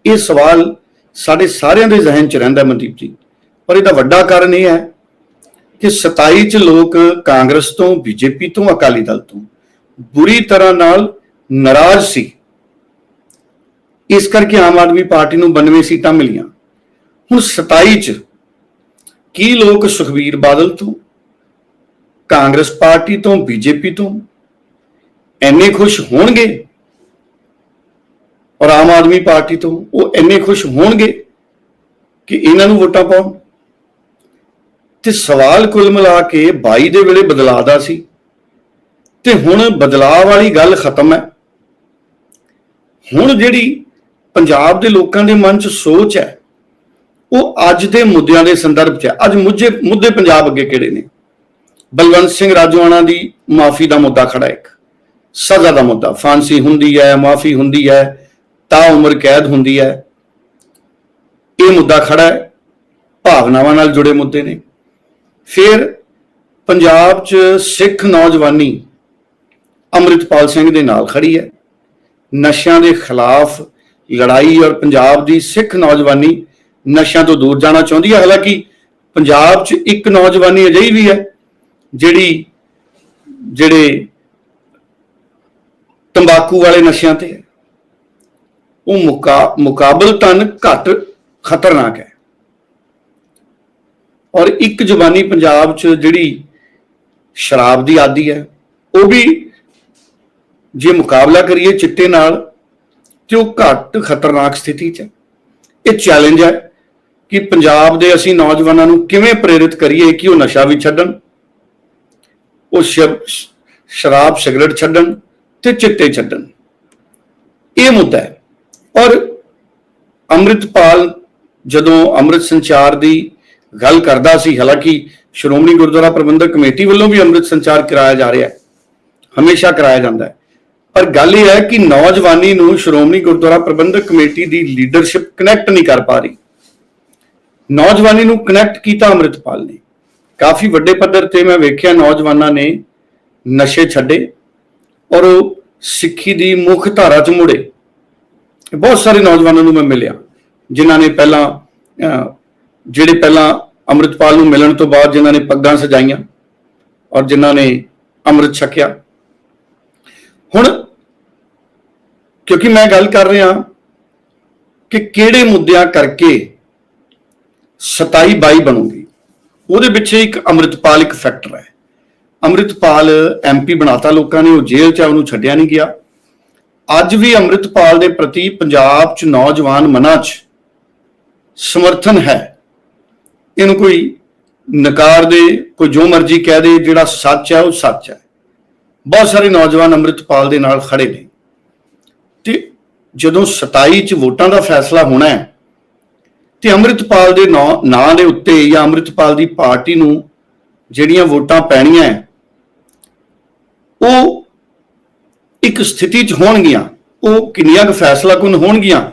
ਇਹ ਸਵਾਲ ਸਾਡੇ ਸਾਰਿਆਂ ਦੇ ਜ਼ਿਹਨ 'ਚ ਰਹਿੰਦਾ ਮਨਦੀਪ ਜੀ। ਪਰ ਇਹਦਾ ਵੱਡਾ ਕਾਰਨ ਇਹ ਹੈ ਕਿ 27 ਚ ਲੋਕ ਕਾਂਗਰਸ ਤੋਂ, ਬੀਜੇਪੀ ਤੋਂ, ਅਕਾਲੀ ਦਲ ਤੋਂ ਬੁਰੀ ਤਰ੍ਹਾਂ ਨਾਲ ਨਾਰਾਜ਼ ਸੀ। ਇਸ ਕਰਕੇ ਆਮ ਆਦਮੀ ਪਾਰਟੀ ਨੂੰ 92 ਸੀਟਾਂ ਮਿਲੀਆਂ। ਹੁਣ 27 ਚ ਕੀ ਲੋਕ ਸੁਖਬੀਰ ਬਾਦਲ ਤੋਂ, ਕਾਂਗਰਸ ਪਾਰਟੀ ਤੋਂ, ਬੀਜੇਪੀ ਤੋਂ ਐਨੇ ਖੁਸ਼ ਹੋਣਗੇ? ਔਰ ਆਮ ਆਦਮੀ ਪਾਰਟੀ ਤੋਂ ਉਹ ਐਨੇ ਖੁਸ਼ ਹੋਣਗੇ ਕਿ ਇਹਨਾਂ ਨੂੰ ਵੋਟਾਂ ਪਾਉਣ? ਤੇ ਸਵਾਲ ਕੁੱਲ ਮਿਲਾ ਕੇ 22 ਦੇ ਵੇਲੇ ਬਦਲਾਅ ਦਾ ਸੀ। ਤੇ ਹੁਣ ਬਦਲਾਅ ਵਾਲੀ ਗੱਲ ਖਤਮ ਹੈ। ਹੁਣ ਜਿਹੜੀ ਪੰਜਾਬ ਦੇ ਲੋਕਾਂ ਦੇ ਮਨ 'ਚ ਸੋਚ ਹੈ, ਉਹ ਅੱਜ ਦੇ ਮੁੱਦਿਆਂ ਦੇ ਸੰਦਰਭ 'ਚ ਹੈ। ਅੱਜ ਮੁੱਝੇ ਮੁੱਦੇ ਪੰਜਾਬ ਅੱਗੇ ਕਿਹੜੇ ਨੇ? ਬਲਵੰਤ ਸਿੰਘ ਰਾਜਵਾਨਾ ਦੀ ਮਾਫੀ ਦਾ ਮੁੱਦਾ ਖੜਾ ਹੈ ਇੱਕ। ਸਜ਼ਾ ਦਾ ਮੁੱਦਾ। ਫਾਂਸੀ ਹੁੰਦੀ ਹੈ, ਮਾਫੀ ਹੁੰਦੀ ਹੈ, ਤਾਂ ਉਮਰ ਕੈਦ ਹੁੰਦੀ ਹੈ। ਇਹ ਮੁੱਦਾ ਖੜਾ ਹੈ। ਭਾਵਨਾਵਾਂ ਨਾਲ ਜੁੜੇ ਮੁੱਦੇ ਨੇ। ਫਿਰ ਪੰਜਾਬ 'ਚ ਸਿੱਖ ਨੌਜਵਾਨੀ ਅੰਮ੍ਰਿਤਪਾਲ ਸਿੰਘ ਦੇ ਨਾਲ ਖੜੀ ਹੈ। ਨਸ਼ਿਆਂ ਦੇ ਖਿਲਾਫ ਲੜਾਈ ਔਰ ਪੰਜਾਬ ਦੀ ਸਿੱਖ ਨੌਜਵਾਨੀ ਨਸ਼ਿਆਂ ਤੋਂ ਦੂਰ ਜਾਣਾ ਚਾਹੁੰਦੀ ਹੈ। ਹਾਲਾਂਕਿ ਪੰਜਾਬ 'ਚ ਇੱਕ ਨੌਜਵਾਨੀ ਅਜਿਹੀ ਵੀ ਹੈ, ਜਿਹੜੀ ਜਿਹੜੇ ਤੰਬਾਕੂ ਵਾਲੇ ਨਸ਼ਿਆਂ ਤੇ। ਹੈ ਉਹ ਮੁਕਾ ਮੁਕਾਬਲਤਨ ਘੱਟ ਖਤਰਨਾਕ ਹੈ। ਔਰ ਇੱਕ ਜ਼ੁਬਾਨੀ ਪੰਜਾਬ 'ਚ ਜਿਹੜੀ ਸ਼ਰਾਬ ਦੀ ਆਦੀ ਹੈ, ਉਹ ਵੀ ਜੇ ਮੁਕਾਬਲਾ ਕਰੀਏ ਚਿੱਟੇ ਨਾਲ, ਤੇ ਉਹ ਘੱਟ ਖਤਰਨਾਕ ਸਥਿਤੀ 'ਚ ਹੈ। ਇਹ ਚੈਲੰਜ ਹੈ ਕਿ ਪੰਜਾਬ ਦੇ ਅਸੀਂ ਨੌਜਵਾਨਾਂ ਨੂੰ ਕਿਵੇਂ ਪ੍ਰੇਰਿਤ ਕਰੀਏ ਕਿ ਉਹ ਨਸ਼ਾ ਵੀ ਛੱਡਣ, ਉਹ ਸ਼ਬ- ਸ਼ਰਾਬ ਸਿਗਰਟ ਛੱਡਣ ਤੇ ਚਿੱਟੇ ਛੱਡਣ। ਇਹ ਮੁੱਦਾ ਹੈ। ਔਰ ਅੰਮ੍ਰਿਤਪਾਲ ਜਦੋਂ ਅੰਮ੍ਰਿਤ ਸੰਚਾਰ ਦੀ ਗੱਲ ਕਰਦਾ ਸੀ, ਹਾਲਾਂਕਿ ਸ਼੍ਰੋਮਣੀ ਗੁਰਦੁਆਰਾ ਪ੍ਰਬੰਧਕ ਕਮੇਟੀ ਵੱਲੋਂ ਵੀ ਅੰਮ੍ਰਿਤ ਸੰਚਾਰ ਕਰਾਇਆ ਜਾ ਰਿਹਾ ਹੈ। ਹਮੇਸ਼ਾ ਕਰਾਇਆ ਜਾਂਦਾ ਹੈ। ਪਰ ਗੱਲ ਇਹ ਹੈ ਕਿ ਨੌਜਵਾਨੀ ਨੂੰ ਸ਼੍ਰੋਮਣੀ ਗੁਰਦੁਆਰਾ ਪ੍ਰਬੰਧਕ ਕਮੇਟੀ ਦੀ ਲੀਡਰਸ਼ਿਪ ਕਨੈਕਟ ਨਹੀਂ ਕਰ ਪਾ ਰਹੀ। ਨੌਜਵਾਨੀ ਨੂੰ ਕਨੈਕਟ ਕੀਤਾ ਅੰਮ੍ਰਿਤਪਾਲ ਨੇ। ਕਾਫੀ ਵੱਡੇ ਪੱਧਰ ਤੇ ਮੈਂ ਵੇਖਿਆ ਨੌਜਵਾਨਾਂ ਨੇ ਨਸ਼ੇ ਛੱਡੇ। ਔਰ ਉਹ ਸਿੱਖੀ ਦੀ ਮੁੱਖ ਧਾਰਾ 'ਚ ਮੁੜੇ। ਬਹੁਤ ਸਾਰੇ ਨੌਜਵਾਨਾਂ ਨੂੰ ਮੈਂ ਮਿਲਿਆ, ਜਿਨ੍ਹਾਂ ਨੇ ਪਹਿਲਾਂ ਜਿਹੜੇ ਪਹਿਲਾਂ ਅੰਮ੍ਰਿਤਪਾਲ ਨੂੰ ਮਿਲਣ ਤੋਂ ਬਾਅਦ ਜਿਨ੍ਹਾਂ ਨੇ ਪੱਗਾਂ ਸਜਾਈਆਂ ਔਰ ਜਿਨ੍ਹਾਂ ਨੇ ਅੰਮ੍ਰਿਤ ਛਕਿਆ। ਹੁਣ ਕਿਉਂਕਿ ਮੈਂ ਗੱਲ ਕਰ ਰਿਹਾ ਕਿ ਕਿਹੜੇ ਮੁੱਦਿਆਂ ਕਰਕੇ 27 22 ਬਣੂਗੀ, ਉਹਦੇ ਪਿੱਛੇ ਇੱਕ ਅੰਮ੍ਰਿਤਪਾਲ ਇੱਕ ਫੈਕਟਰ ਹੈ। ਅੰਮ੍ਰਿਤਪਾਲ ਐਮਪੀ ਬਣਾਤਾ ਲੋਕਾਂ ਨੇ ਉਹ ਜੇਲ੍ਹ 'ਚ ਆ, ਉਹਨੂੰ ਛੱਡਿਆ ਨਹੀਂ ਗਿਆ। ਅੱਜ ਵੀ ਅੰਮ੍ਰਿਤਪਾਲ ਦੇ ਪ੍ਰਤੀ ਪੰਜਾਬ 'ਚ ਨੌਜਵਾਨ ਮਨਾਂ 'ਚ ਸਮਰਥਨ ਹੈ। ਇਹਨੂੰ ਕੋਈ ਨਕਾਰ ਦੇ ਕੋਈ ਜੋ ਮਰਜ਼ੀ ਕਹਿ ਦੇ ਜਿਹੜਾ ਸੱਚ ਹੈ ਉਹ ਸੱਚ ਹੈ। ਬਹੁਤ ਸਾਰੇ ਨੌਜਵਾਨ ਅੰਮ੍ਰਿਤਪਾਲ ਦੇ ਨਾਲ ਖੜੇ ਨੇ। ਤੇ ਜਦੋਂ 27 ਚ ਵੋਟਾਂ ਦਾ ਫੈਸਲਾ ਹੋਣਾ ਹੈ ਤੇ ਅੰਮ੍ਰਿਤਪਾਲ ਦੇ ਨਾਂ ਨਾਂ ਦੇ ਉੱਤੇ ਜਾਂ ਅੰਮ੍ਰਿਤਪਾਲ ਦੀ ਪਾਰਟੀ ਨੂੰ ਜਿਹੜੀਆਂ ਵੋਟਾਂ ਪੈਣੀਆਂ ਉਹ ਇੱਕ ਸਥਿਤੀ 'ਚ ਹੋਣਗੀਆਂ। ਉਹ ਕਿੰਨੀਆਂ ਕੁ ਫੈਸਲਾ ਕੁਨ ਹੋਣਗੀਆਂ,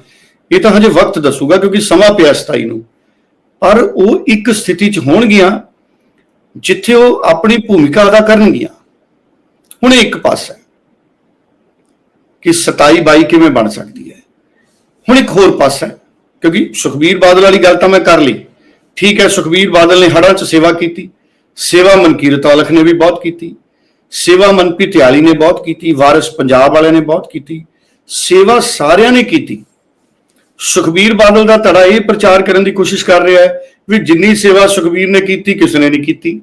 ਇਹ ਤਾਂ ਹਜੇ ਵਕਤ ਦੱਸੂਗਾ ਕਿਉਂਕਿ ਸਮਾਂ ਪਿਆ 27 ਨੂੰ। ਪਰ ਉਹ ਇੱਕ ਸਥਿਤੀ 'ਚ ਹੋਣਗੀਆਂ ਜਿੱਥੇ ਉਹ ਆਪਣੀ ਭੂਮਿਕਾ ਅਦਾ ਕਰਨਗੀਆਂ। ਹੁਣ ਇੱਕ ਪਾਸਾ ਕਿ 27 22 ਕਿਵੇਂ ਬਣ ਸਕਦੀ ਹੈ। ਹੁਣ ਇੱਕ ਹੋਰ ਪਾਸਾ ਹੈ ਕਿਉਂਕਿ ਸੁਖਬੀਰ ਬਾਦਲ ਵਾਲੀ ਗੱਲ ਤਾਂ ਮੈਂ ਕਰ ਲਈ। ਠੀਕ ਹੈ, ਸੁਖਬੀਰ ਬਾਦਲ ਨੇ ਹੜ੍ਹਾਂ 'ਚ ਸੇਵਾ ਕੀਤੀ। ਸੇਵਾ ਮਨਕੀਰਤ ਔਲਖ ਨੇ ਵੀ ਬਹੁਤ ਕੀਤੀ। ਸੇਵਾ ਮਨਪ੍ਰੀਤ ਧਿਆਲੀ ਨੇ ਬਹੁਤ ਕੀਤੀ, ਵਾਰਿਸ ਪੰਜਾਬ ਵਾਲਿਆਂ ਨੇ ਬਹੁਤ ਕੀਤੀ, ਸੇਵਾ ਸਾਰਿਆਂ ਨੇ ਕੀਤੀ। ਸੁਖਬੀਰ ਬਾਦਲ ਦਾ ਧੜਾ ਇਹ ਪ੍ਰਚਾਰ ਕਰਨ ਦੀ ਕੋਸ਼ਿਸ਼ ਕਰ ਰਿਹਾ ਹੈ ਵੀ ਜਿੰਨੀ ਸੇਵਾ ਸੁਖਬੀਰ ਨੇ ਕੀਤੀ, ਕਿਸੇ ਨੇ ਨਹੀਂ ਕੀਤੀ।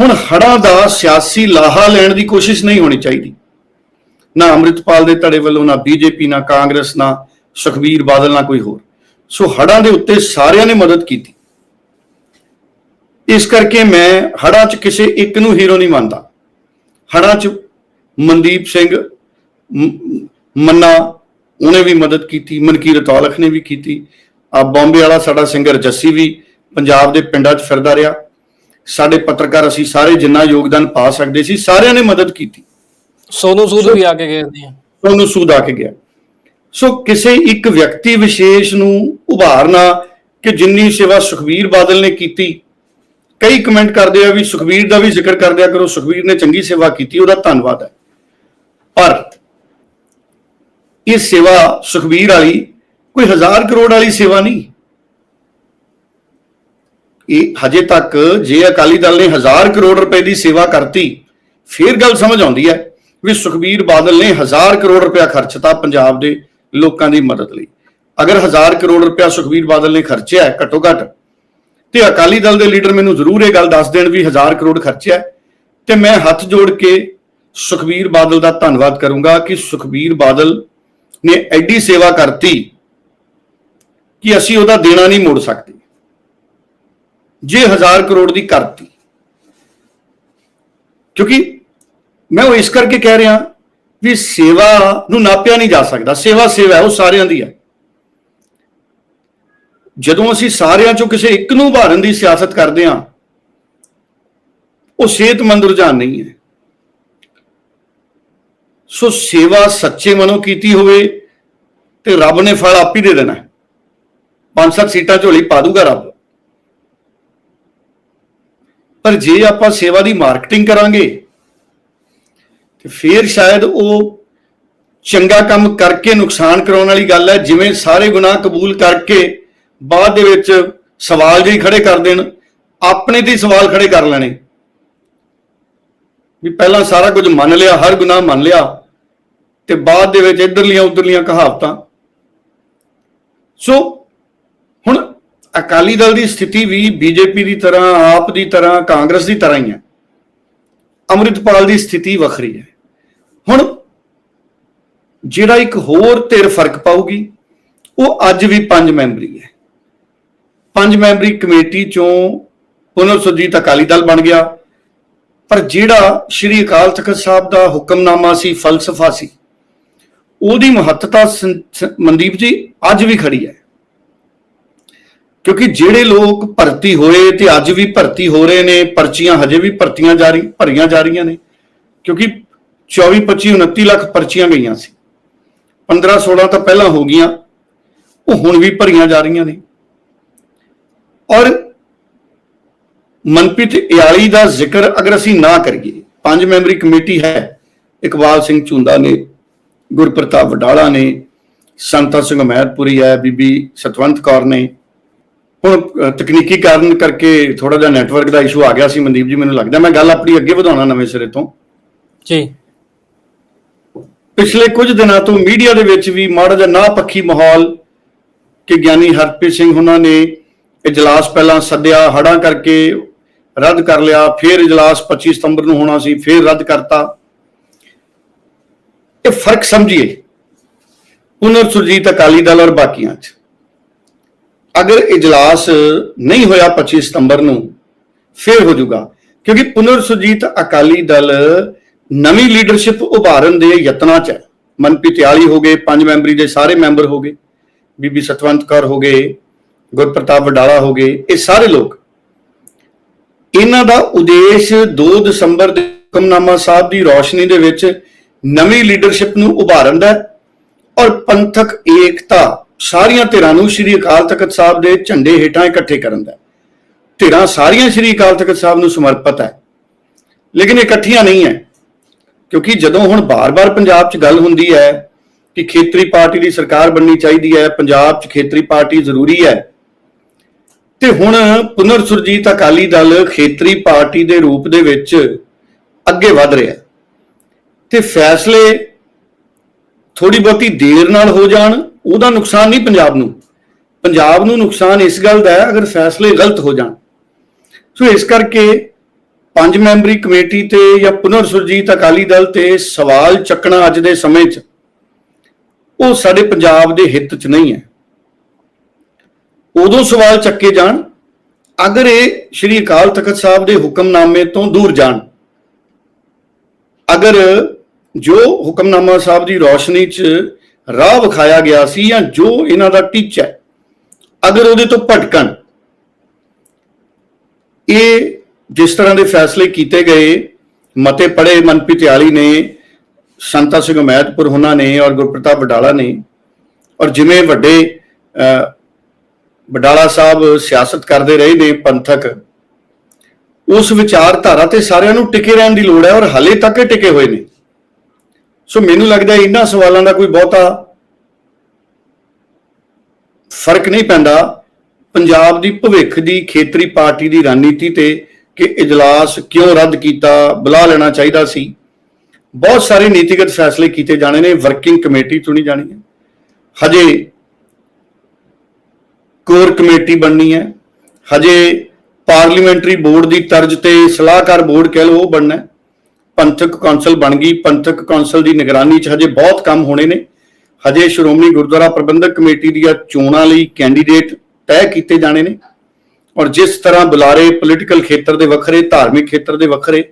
ਹੁਣ ਹੜ੍ਹਾਂ ਦਾ ਸਿਆਸੀ ਲਾਹਾ ਲੈਣ ਦੀ ਕੋਸ਼ਿਸ਼ ਨਹੀਂ ਹੋਣੀ ਚਾਹੀਦੀ। ਨਾ ਅੰਮ੍ਰਿਤਪਾਲ ਦੇ ਧੜੇ ਵੱਲੋਂ, ਨਾ ਬੀਜੇਪੀ, ਨਾ ਕਾਂਗਰਸ, ਨਾ ਸੁਖਬੀਰ ਬਾਦਲ, ਨਾ ਕੋਈ ਹੋਰ। ਸੋ ਹੜ੍ਹਾਂ ਦੇ ਉੱਤੇ ਸਾਰਿਆਂ ਨੇ ਮਦਦ ਕੀਤੀ। ਇਸ ਕਰਕੇ ਮੈਂ ਹੜ੍ਹਾਂ 'ਚ ਕਿਸੇ ਇੱਕ ਨੂੰ ਹੀਰੋ ਨਹੀਂ ਮੰਨਦਾ। ਹੜ੍ਹਾਂ 'ਚ ਮਨਦੀਪ ਸਿੰਘ ਮੰਨਾ ਉਹਨੇ ਵੀ ਮਦਦ ਕੀਤੀ ਮਨਕੀਰਤ ਔਲਖ ਨੇ ਵੀ ਕੀਤੀ। ਆ ਬੰਬੇ ਵਾਲਾ ਸਾਡਾ ਸਿੰਗਰ ਜੱਸੀ ਵੀ ਪੰਜਾਬ ਦੇ ਪਿੰਡਾਂ 'ਚ ਫਿਰਦਾ ਰਿਹਾ। ਸਾਡੇ ਪੱਤਰਕਾਰ ਅਸੀਂ ਸਾਰੇ ਜਿੰਨਾ ਯੋਗਦਾਨ ਪਾ ਸਕਦੇ ਸੀ ਸਾਰਿਆਂ ਨੇ ਮਦਦ ਕੀਤੀ। ਸੋਨੂ ਸੂਦ ਵੀ ਆ ਕੇ ਗਏ ਨੇ ਉਹਨੂੰ ਸੂਦ ਆ ਕੇ ਗਿਆ। ਸੋ ਕਿਸੇ ਇੱਕ ਵਿਅਕਤੀ ਵਿਸ਼ੇਸ਼ ਨੂੰ ਉਭਾਰਨਾ ਕਿ ਜਿੰਨੀ ਸੇਵਾ ਸੁਖਬੀਰ ਬਾਦਲ ਨੇ ਕੀਤੀ ਕਈ ਕਮੈਂਟ ਕਰਦੇ ਆ ਵੀ ਸੁਖਬੀਰ ਦਾ ਵੀ ਜ਼ਿਕਰ ਕਰ ਦਿਆ ਕਰੋ, ਸੁਖਬੀਰ ਨੇ ਚੰਗੀ ਸੇਵਾ ਕੀਤੀ, ਉਹਦਾ ਧੰਨਵਾਦ ਹੈ। ਪਰ ਇਹ ਸੇਵਾ ਸੁਖਬੀਰ ਵਾਲੀ ਕੋਈ ਹਜ਼ਾਰ ਕਰੋੜ ਵਾਲੀ ਸੇਵਾ ਨਹੀਂ। ਇਹ ਹਜੇ ਤੱਕ ਜੇ ਅਕਾਲੀ ਦਲ ਨੇ ਹਜ਼ਾਰ ਕਰੋੜ ਰੁਪਏ ਦੀ ਸੇਵਾ ਕਰਤੀ, ਫਿਰ ਗੱਲ ਸਮਝ ਆਉਂਦੀ ਹੈ ਵੀ ਸੁਖਬੀਰ ਬਾਦਲ ਨੇ ਹਜ਼ਾਰ ਕਰੋੜ ਰੁਪਇਆ ਖਰਚਤਾ ਪੰਜਾਬ ਦੇ ਲੋਕਾਂ ਦੀ ਮਦਦ ਲਈ। ਅਗਰ ਹਜ਼ਾਰ ਕਰੋੜ ਰੁਪਇਆ ਸੁਖਬੀਰ ਬਾਦਲ ਨੇ ਖਰਚਿਆ ਘੱਟੋ ਘੱਟ ਤੇ ਅਕਾਲੀ ਦਲ ਦੇ ਲੀਡਰ ਮੈਨੂੰ ਜ਼ਰੂਰ ਇਹ ਗੱਲ ਦੱਸ ਦੇਣ ਵੀ ਹਜ਼ਾਰ ਕਰੋੜ ਖਰਚਿਆ ਹੈ। ਤੇ ਮੈਂ ਹੱਥ ਜੋੜ ਕੇ ਸੁਖਬੀਰ ਬਾਦਲ ਦਾ ਧੰਨਵਾਦ ਕਰੂੰਗਾ ਕਿ ਸੁਖਬੀਰ ਬਾਦਲ ਨੇ ਐਡੀ ਸੇਵਾ ਕਰਤੀ ਕਿ ਅਸੀਂ ਉਹਦਾ ਦੇਣਾ ਨਹੀਂ ਮੋੜ ਸਕਦੇ। ਜੇ ਹਜ਼ਾਰ ਕਰੋੜ ਦੀ ਕਰਤੀ। ਕਿਉਂਕਿ ਮੈਂ ਉਹ ਇਸ ਕਰਕੇ ਕਹਿ ਰਿਹਾ ਵੀ ਸੇਵਾ ਨੂੰ ਨਾਪਿਆ ਨਹੀਂ ਜਾ ਸਕਦਾ। ਸੇਵਾ ਸੇਵਾ ਉਹ ਸਾਰਿਆਂ ਦੀ ਹੈ। ਜਦੋਂ ਅਸੀਂ ਸਾਰਿਆਂ ਚੋਂ ਕਿਸੇ ਇੱਕ ਨੂੰ ਉਭਾਰਨ ਦੀ ਸਿਆਸਤ ਕਰਦੇ ਹਾਂ, ਉਹ ਸਿਹਤਮੰਦ ਰੁਝਾਨ ਨਹੀਂ ਹੈ। ਸੋ ਸੇਵਾ ਸੱਚੇ ਮਨੋਂ ਕੀਤੀ ਹੋਵੇ ਤੇ ਰੱਬ ਨੇ ਫਲ ਆਪ ਹੀ ਦੇ ਦੇਣਾ ਪੰਜ ਸੱਤ ਸੀਟਾਂ ਝੋਲੀ ਪਾ ਦੂਗਾ ਰੱਬ। ਪਰ ਜੇ ਆਪਾਂ ਸੇਵਾ ਦੀ ਮਾਰਕੀਟਿੰਗ ਕਰਾਂਗੇ, ਤੇ ਫਿਰ ਸ਼ਾਇਦ ਉਹ ਚੰਗਾ ਕੰਮ ਕਰਕੇ ਨੁਕਸਾਨ ਕਰਾਉਣ ਵਾਲੀ ਗੱਲ ਹੈ, ਜਿਵੇਂ ਸਾਰੇ ਗੁਨਾਹ ਕਬੂਲ ਕਰਕੇ ਬਾਅਦ ਦੇ ਵਿੱਚ ਸਵਾਲ ਜਿਹੀ ਖੜੇ ਕਰ ਦੇਣ, ਆਪਣੇ ਤੇ ਸਵਾਲ ਖੜੇ ਕਰ ਲੈਣੇ। ਵੀ ਪਹਿਲਾਂ ਸਾਰਾ ਕੁਝ ਮੰਨ ਲਿਆ, ਹਰ ਗੁਨਾਹ ਮੰਨ ਲਿਆ, ਤੇ ਬਾਅਦ ਦੇ ਵਿੱਚ ਇਧਰਲੀਆਂ ਉਧਰਲੀਆਂ ਕਹਾਵਤਾਂ। ਸੋ, ਹੁਣ ਅਕਾਲੀ ਦਲ ਦੀ ਸਥਿਤੀ ਵੀ ਬੀਜੇਪੀ ਦੀ ਤਰ੍ਹਾਂ, ਆਪ ਦੀ ਤਰ੍ਹਾਂ, ਕਾਂਗਰਸ ਦੀ ਤਰ੍ਹਾਂ ਹੀ ਹੈ। ਅੰਮ੍ਰਿਤਪਾਲ ਦੀ ਸਥਿਤੀ ਵੱਖਰੀ ਹੈ। ਹੁਣ ਜਿਹੜਾ ਇੱਕ ਹੋਰ ਧਿਰ ਫ਼ਰਕ ਪਾਊਗੀ, ਉਹ ਅੱਜ ਵੀ ਪੰਜ ਮੈਂਬਰੀ ਹੈ। ਪੰਜ ਮੈਂਬਰੀ ਕਮੇਟੀ ਚੋਂ ਪੁਨਰ ਸੁਰਜੀਤ ਅਕਾਲੀ ਦਲ ਬਣ ਗਿਆ। ਪਰ ਜਿਹੜਾ ਸ਼੍ਰੀ ਅਕਾਲ ਤਖਤ ਸਾਹਿਬ ਦਾ ਹੁਕਮਨਾਮਾ ਸੀ, ਫਲਸਫਾ ਸੀ, ਉਹਦੀ ਮਹੱਤਤਾ ਸੰ- ਮਨਦੀਪ ਜੀ ਅੱਜ ਵੀ ਖੜੀ ਹੈ। ਕਿਉਂਕਿ ਜਿਹੜੇ ਲੋਕ ਭਰਤੀ ਹੋਏ ਤੇ ਅੱਜ ਵੀ ਭਰਤੀ ਹੋ ਰਹੇ ਨੇ, ਪਰਚੀਆਂ ਹਜੇ ਵੀ ਭਰਤੀਆਂ ਜਾਰੀ ਭਰੀਆਂ ਜਾ ਰਹੀਆਂ ਨੇ, ਕਿਉਂਕਿ 24 25 29 ਲੱਖ ਪਰਚੀਆਂ ਗਈਆਂ ਸੀ। 15 16 ਤਾਂ ਪਹਿਲਾਂ ਹੋ ਗਈਆਂ, ਉਹ ਹੁਣ ਵੀ ਭਰੀਆਂ ਜਾ ਰਹੀਆਂ ਨੇ। ਔਰ ਮਨਪ੍ਰੀਤ ਇਆਲੀ ਦਾ ਜ਼ਿਕਰ ਅਗਰ ਅਸੀਂ ਨਾ ਕਰੀਏ ਪੰਜ ਮੈਂਬਰੀ ਕਮੇਟੀ ਹੈ ਇਕਬਾਲ ਸਿੰਘ ਚੁੰਦਾ ਨੇ ਗੁਰਪ੍ਰਤਾਪ ਵਡਾਲਾ ਨੇ ਸੰਤਾ ਸਿੰਘ ਮਹਿਤਪੁਰੀ ਹੈ ਬੀਬੀ ਸਤਵੰਤ ਕੌਰ ਨੇ। ਹੁਣ ਤਕਨੀਕੀ ਕਾਰਨ ਕਰਕੇ ਥੋੜਾ ਜਿਹਾ ਨੈਟਵਰਕ ਦਾ ਇਸ਼ੂ ਆ ਗਿਆ ਸੀ ਮਨਦੀਪ ਜੀ ਮੈਨੂੰ ਲੱਗਦਾ ਮੈਂ ਗੱਲ ਆਪਣੀ ਅੱਗੇ ਵਧਾਉਣਾ ਨਵੇਂ ਸਿਰੇ ਤੋਂ। ਜੀ। ਪਿਛਲੇ ਕੁਝ ਦਿਨਾਂ ਤੋਂ ਮੀਡੀਆ ਦੇ ਵਿੱਚ ਵੀ ਮਾੜਾ ਜਿਹਾ ਨਾ ਪੱਖੀ ਮਾਹੌਲ ਕਿ ਗਿਆਨੀ ਹਰਪ੍ਰੀਤ ਸਿੰਘ ਉਹਨਾਂ ਨੇ ਇਜਲਾਸ ਪਹਿਲਾਂ ਸੱਦਿਆ ਹੜਾਂ ਕਰਕੇ ਰੱਦ ਕਰ ਲਿਆ, ਫਿਰ ਇਜਲਾਸ 25 ਸਤੰਬਰ ਨੂੰ ਹੋਣਾ ਸੀ, ਫਿਰ ਰੱਦ ਕਰਤਾ। ਇਹ ਫ਼ਰਕ ਸਮਝੀਏ। ਪੁਨਰ ਸੁਰਜੀਤ ਅਕਾਲੀ ਦਲ ਔਰ ਬਾਕੀਆਂ 'ਚ। ਅਗਰ ਇਜਲਾਸ ਨਹੀਂ ਹੋਇਆ 25 ਸਤੰਬਰ ਨੂੰ, ਫਿਰ ਹੋ ਜਾਊਗਾ। ਕਿਉਂਕਿ ਪੁਨਰ ਸੁਰਜੀਤ ਅਕਾਲੀ ਦਲ ਨਵੀਂ ਲੀਡਰਸ਼ਿਪ ਉਭਾਰਨ ਦੇ ਯਤਨਾਂ 'ਚ ਹੈ। ਮਨਪ੍ਰੀਤ ਆਲੀ ਹੋ ਗਏ, ਪੰਜ ਮੈਂਬਰੀ ਦੇ ਸਾਰੇ ਮੈਂਬਰ ਹੋ ਗਏ। ਬੀਬੀ ਸਤਵੰਤ ਕੌਰ ਹੋ ਗਏ। ਗੁਰਪ੍ਰਤਾਪ ਵਡਾਲਾ ਹੋ ਗਏ, ਇਹ ਸਾਰੇ ਲੋਕ। ਇਹਨਾਂ ਦਾ ਉਦੇਸ਼ 2 ਦਸੰਬਰ ਦੇ ਹੁਕਮਨਾਮਾ ਸਾਹਿਬ ਦੀ ਰੌਸ਼ਨੀ ਦੇ ਵਿੱਚ ਨਵੀਂ ਲੀਡਰਸ਼ਿਪ ਨੂੰ ਉਭਾਰਨ ਦਾ ਔਰ ਪੰਥਕ ਏਕਤਾ ਸਾਰੀਆਂ ਧਿਰਾਂ ਨੂੰ ਸ੍ਰੀ ਅਕਾਲ ਤਖਤ ਸਾਹਿਬ ਦੇ ਝੰਡੇ ਹੇਠਾਂ ਇਕੱਠੇ ਕਰਨ ਦਾ ਧਿਰਾਂ ਸਾਰੀਆਂ ਸ੍ਰੀ ਅਕਾਲ ਤਖਤ ਸਾਹਿਬ ਨੂੰ ਸਮਰਪਿਤ ਹੈ। ਲੇਕਿਨ ਇਕੱਠੀਆਂ ਨਹੀਂ ਹੈ, ਕਿਉਂਕਿ ਜਦੋਂ ਹੁਣ ਬਾਰ-ਬਾਰ ਪੰਜਾਬ 'ਚ ਗੱਲ ਹੁੰਦੀ ਹੈ ਕਿ ਖੇਤਰੀ ਪਾਰਟੀ ਦੀ ਸਰਕਾਰ ਬਣਨੀ ਚਾਹੀਦੀ ਹੈ, ਪੰਜਾਬ 'ਚ ਖੇਤਰੀ ਪਾਰਟੀ ਜ਼ਰੂਰੀ ਹੈ ਤੇ ਹੁਣ ਪੁਨਰ ਸੁਰਜੀਤ ਅਕਾਲੀ ਦਲ ਖੇਤਰੀ ਪਾਰਟੀ ਦੇ ਰੂਪ ਦੇ ਵਿੱਚ ਅੱਗੇ ਵਧ ਰਿਹਾ ਹੈ। ਤੇ ਫੈਸਲੇ ਥੋੜੀ ਬਹੁਤੀ ਦੇਰ ਨਾਲ ਹੋ ਜਾਣ, ਉਹਦਾ ਨੁਕਸਾਨ ਨਹੀਂ ਪੰਜਾਬ ਨੂੰ। ਪੰਜਾਬ ਨੂੰ ਨੁਕਸਾਨ ਇਸ ਗੱਲ ਦਾ ਹੈ, ਅਗਰ ਫੈਸਲੇ ਗਲਤ ਹੋ ਜਾਣ। ਸੋ ਇਸ ਕਰਕੇ ਪੰਜ ਮੈਂਬਰੀ ਕਮੇਟੀ ਤੇ ਜਾਂ ਪੁਨਰ ਸੁਰਜੀਤ ਅਕਾਲੀ ਦਲ ਤੇ ਸਵਾਲ ਚੱਕਣਾ ਅੱਜ ਦੇ ਸਮੇਂ 'ਚ, ਉਹ ਸਾਡੇ ਪੰਜਾਬ ਦੇ ਹਿੱਤ 'ਚ ਨਹੀਂ ਹੈ। ਉਦੋਂ ਸਵਾਲ ਚੱਕੇ ਜਾਣ, ਅਗਰ ਇਹ ਸ਼੍ਰੀ ਅਕਾਲ ਤਖਤ ਸਾਹਿਬ ਦੇ ਹੁਕਮਨਾਮੇ ਤੋਂ ਦੂਰ ਜਾਣ। ਅਗਰ ਜੋ ਹੁਕਮਨਾਮਾ ਸਾਹਿਬ ਦੀ ਰੌਸ਼ਨੀ 'ਚ ਰਾਹ ਵਿਖਾਇਆ ਗਿਆ ਸੀ ਜਾਂ ਜੋ ਇਹਨਾਂ ਦਾ ਟੀਚਾ ਹੈ, ਅਗਰ ਉਹਦੇ ਤੋਂ ਭਟਕਣ, ਇਹ ਜਿਸ ਤਰ੍ਹਾਂ ਦੇ ਫੈਸਲੇ ਕੀਤੇ ਗਏ, ਮਤੇ ਪੜੇ ਮਨਪ੍ਰੀਤ ਆਲੀ ਨੇ, ਸੰਤਾ ਸਿੰਘ ਮਹਿਤਪੁਰ ਉਹਨਾਂ ਨੇ ਔਰ ਗੁਰਪ੍ਰਤਾਪ ਵਡਾਲਾ ਨੇ, ਔਰ ਜਿਵੇਂ ਵੱਡੇ ਅਹ, ਸਾਹਿਬ ਸਿਆਸਤ ਕਰਦੇ ਰਹੇ ਨੇ ਪੰਥਕ ਉਸ ਵਿਚਾਰਧਾਰਾ ਤੇ ਸਾਰਿਆਂ ਨੂੰ ਟਿਕੇ ਰਹਿਣ ਦੀ ਲੋੜ ਹੈ ਔਰ ਹਲੇ ਤੱਕ ਇਹ ਟਿਕੇ ਹੋਏ ਨੇ। ਸੋ ਮੈਨੂੰ ਲੱਗਦਾ ਇਹਨਾਂ ਸਵਾਲਾਂ ਦਾ ਕੋਈ ਬਹੁਤਾ ਫ਼ਰਕ ਨਹੀਂ ਪੈਂਦਾ। ਪੰਜਾਬ ਦੀ ਭਵਿੱਖ ਦੀ ਖੇਤਰੀ ਪਾਰਟੀ ਦੀ ਰਣਨੀਤੀ ਤੇ ਕਿ ਇਜਲਾਸ ਕਿਉਂ ਰੱਦ ਕੀਤਾ ਬੁਲਾ ਲੈਣਾ ਚਾਹੀਦਾ ਸੀ। ਬਹੁਤ ਸਾਰੇ ਨੀਤੀਗਤ ਫੈਸਲੇ ਕੀਤੇ ਜਾਣੇ ਨੇ ਵਰਕਿੰਗ ਕਮੇਟੀ ਚੁਣੀ ਜਾਣੀ ਹੈ। ਹਜੇ ਕੋਰ ਕਮੇਟੀ ਬਣਨੀ ਹੈ। ਹਜੇ ਪਾਰਲੀਮੈਂਟਰੀ ਬੋਰਡ ਦੀ ਤਰਜ਼ ਤੇ ਸਲਾਹਕਾਰ ਬੋਰਡ ਕਹਿ ਲਓ ਉਹ ਬਣਨਾ ਹੈ। ਪੰਥਕ ਕੌਂਸਲ ਬਣ ਗਈ। ਪੰਥਕ ਕੌਂਸਲ ਦੀ ਨਿਗਰਾਨੀ 'ਚ ਹਜੇ ਬਹੁਤ ਕੰਮ ਹੋਣੇ ਨੇ। ਹਜੇ ਸ਼੍ਰੋਮਣੀ ਗੁਰਦੁਆਰਾ ਪ੍ਰਬੰਧਕ ਕਮੇਟੀ ਦੀਆਂ ਚੋਣਾਂ ਲਈ ਕੈਂਡੀਡੇਟ ਤੈਅ ਕੀਤੇ ਜਾਣੇ ਨੇ। ਔਰ ਜਿਸ ਤਰ੍ਹਾਂ ਬੁਲਾਰੇ ਪੋਲੀਟੀਕਲ ਖੇਤਰ ਦੇ ਵੱਖਰੇ, ਧਾਰਮਿਕ ਖੇਤਰ ਦੇ ਵੱਖਰੇ,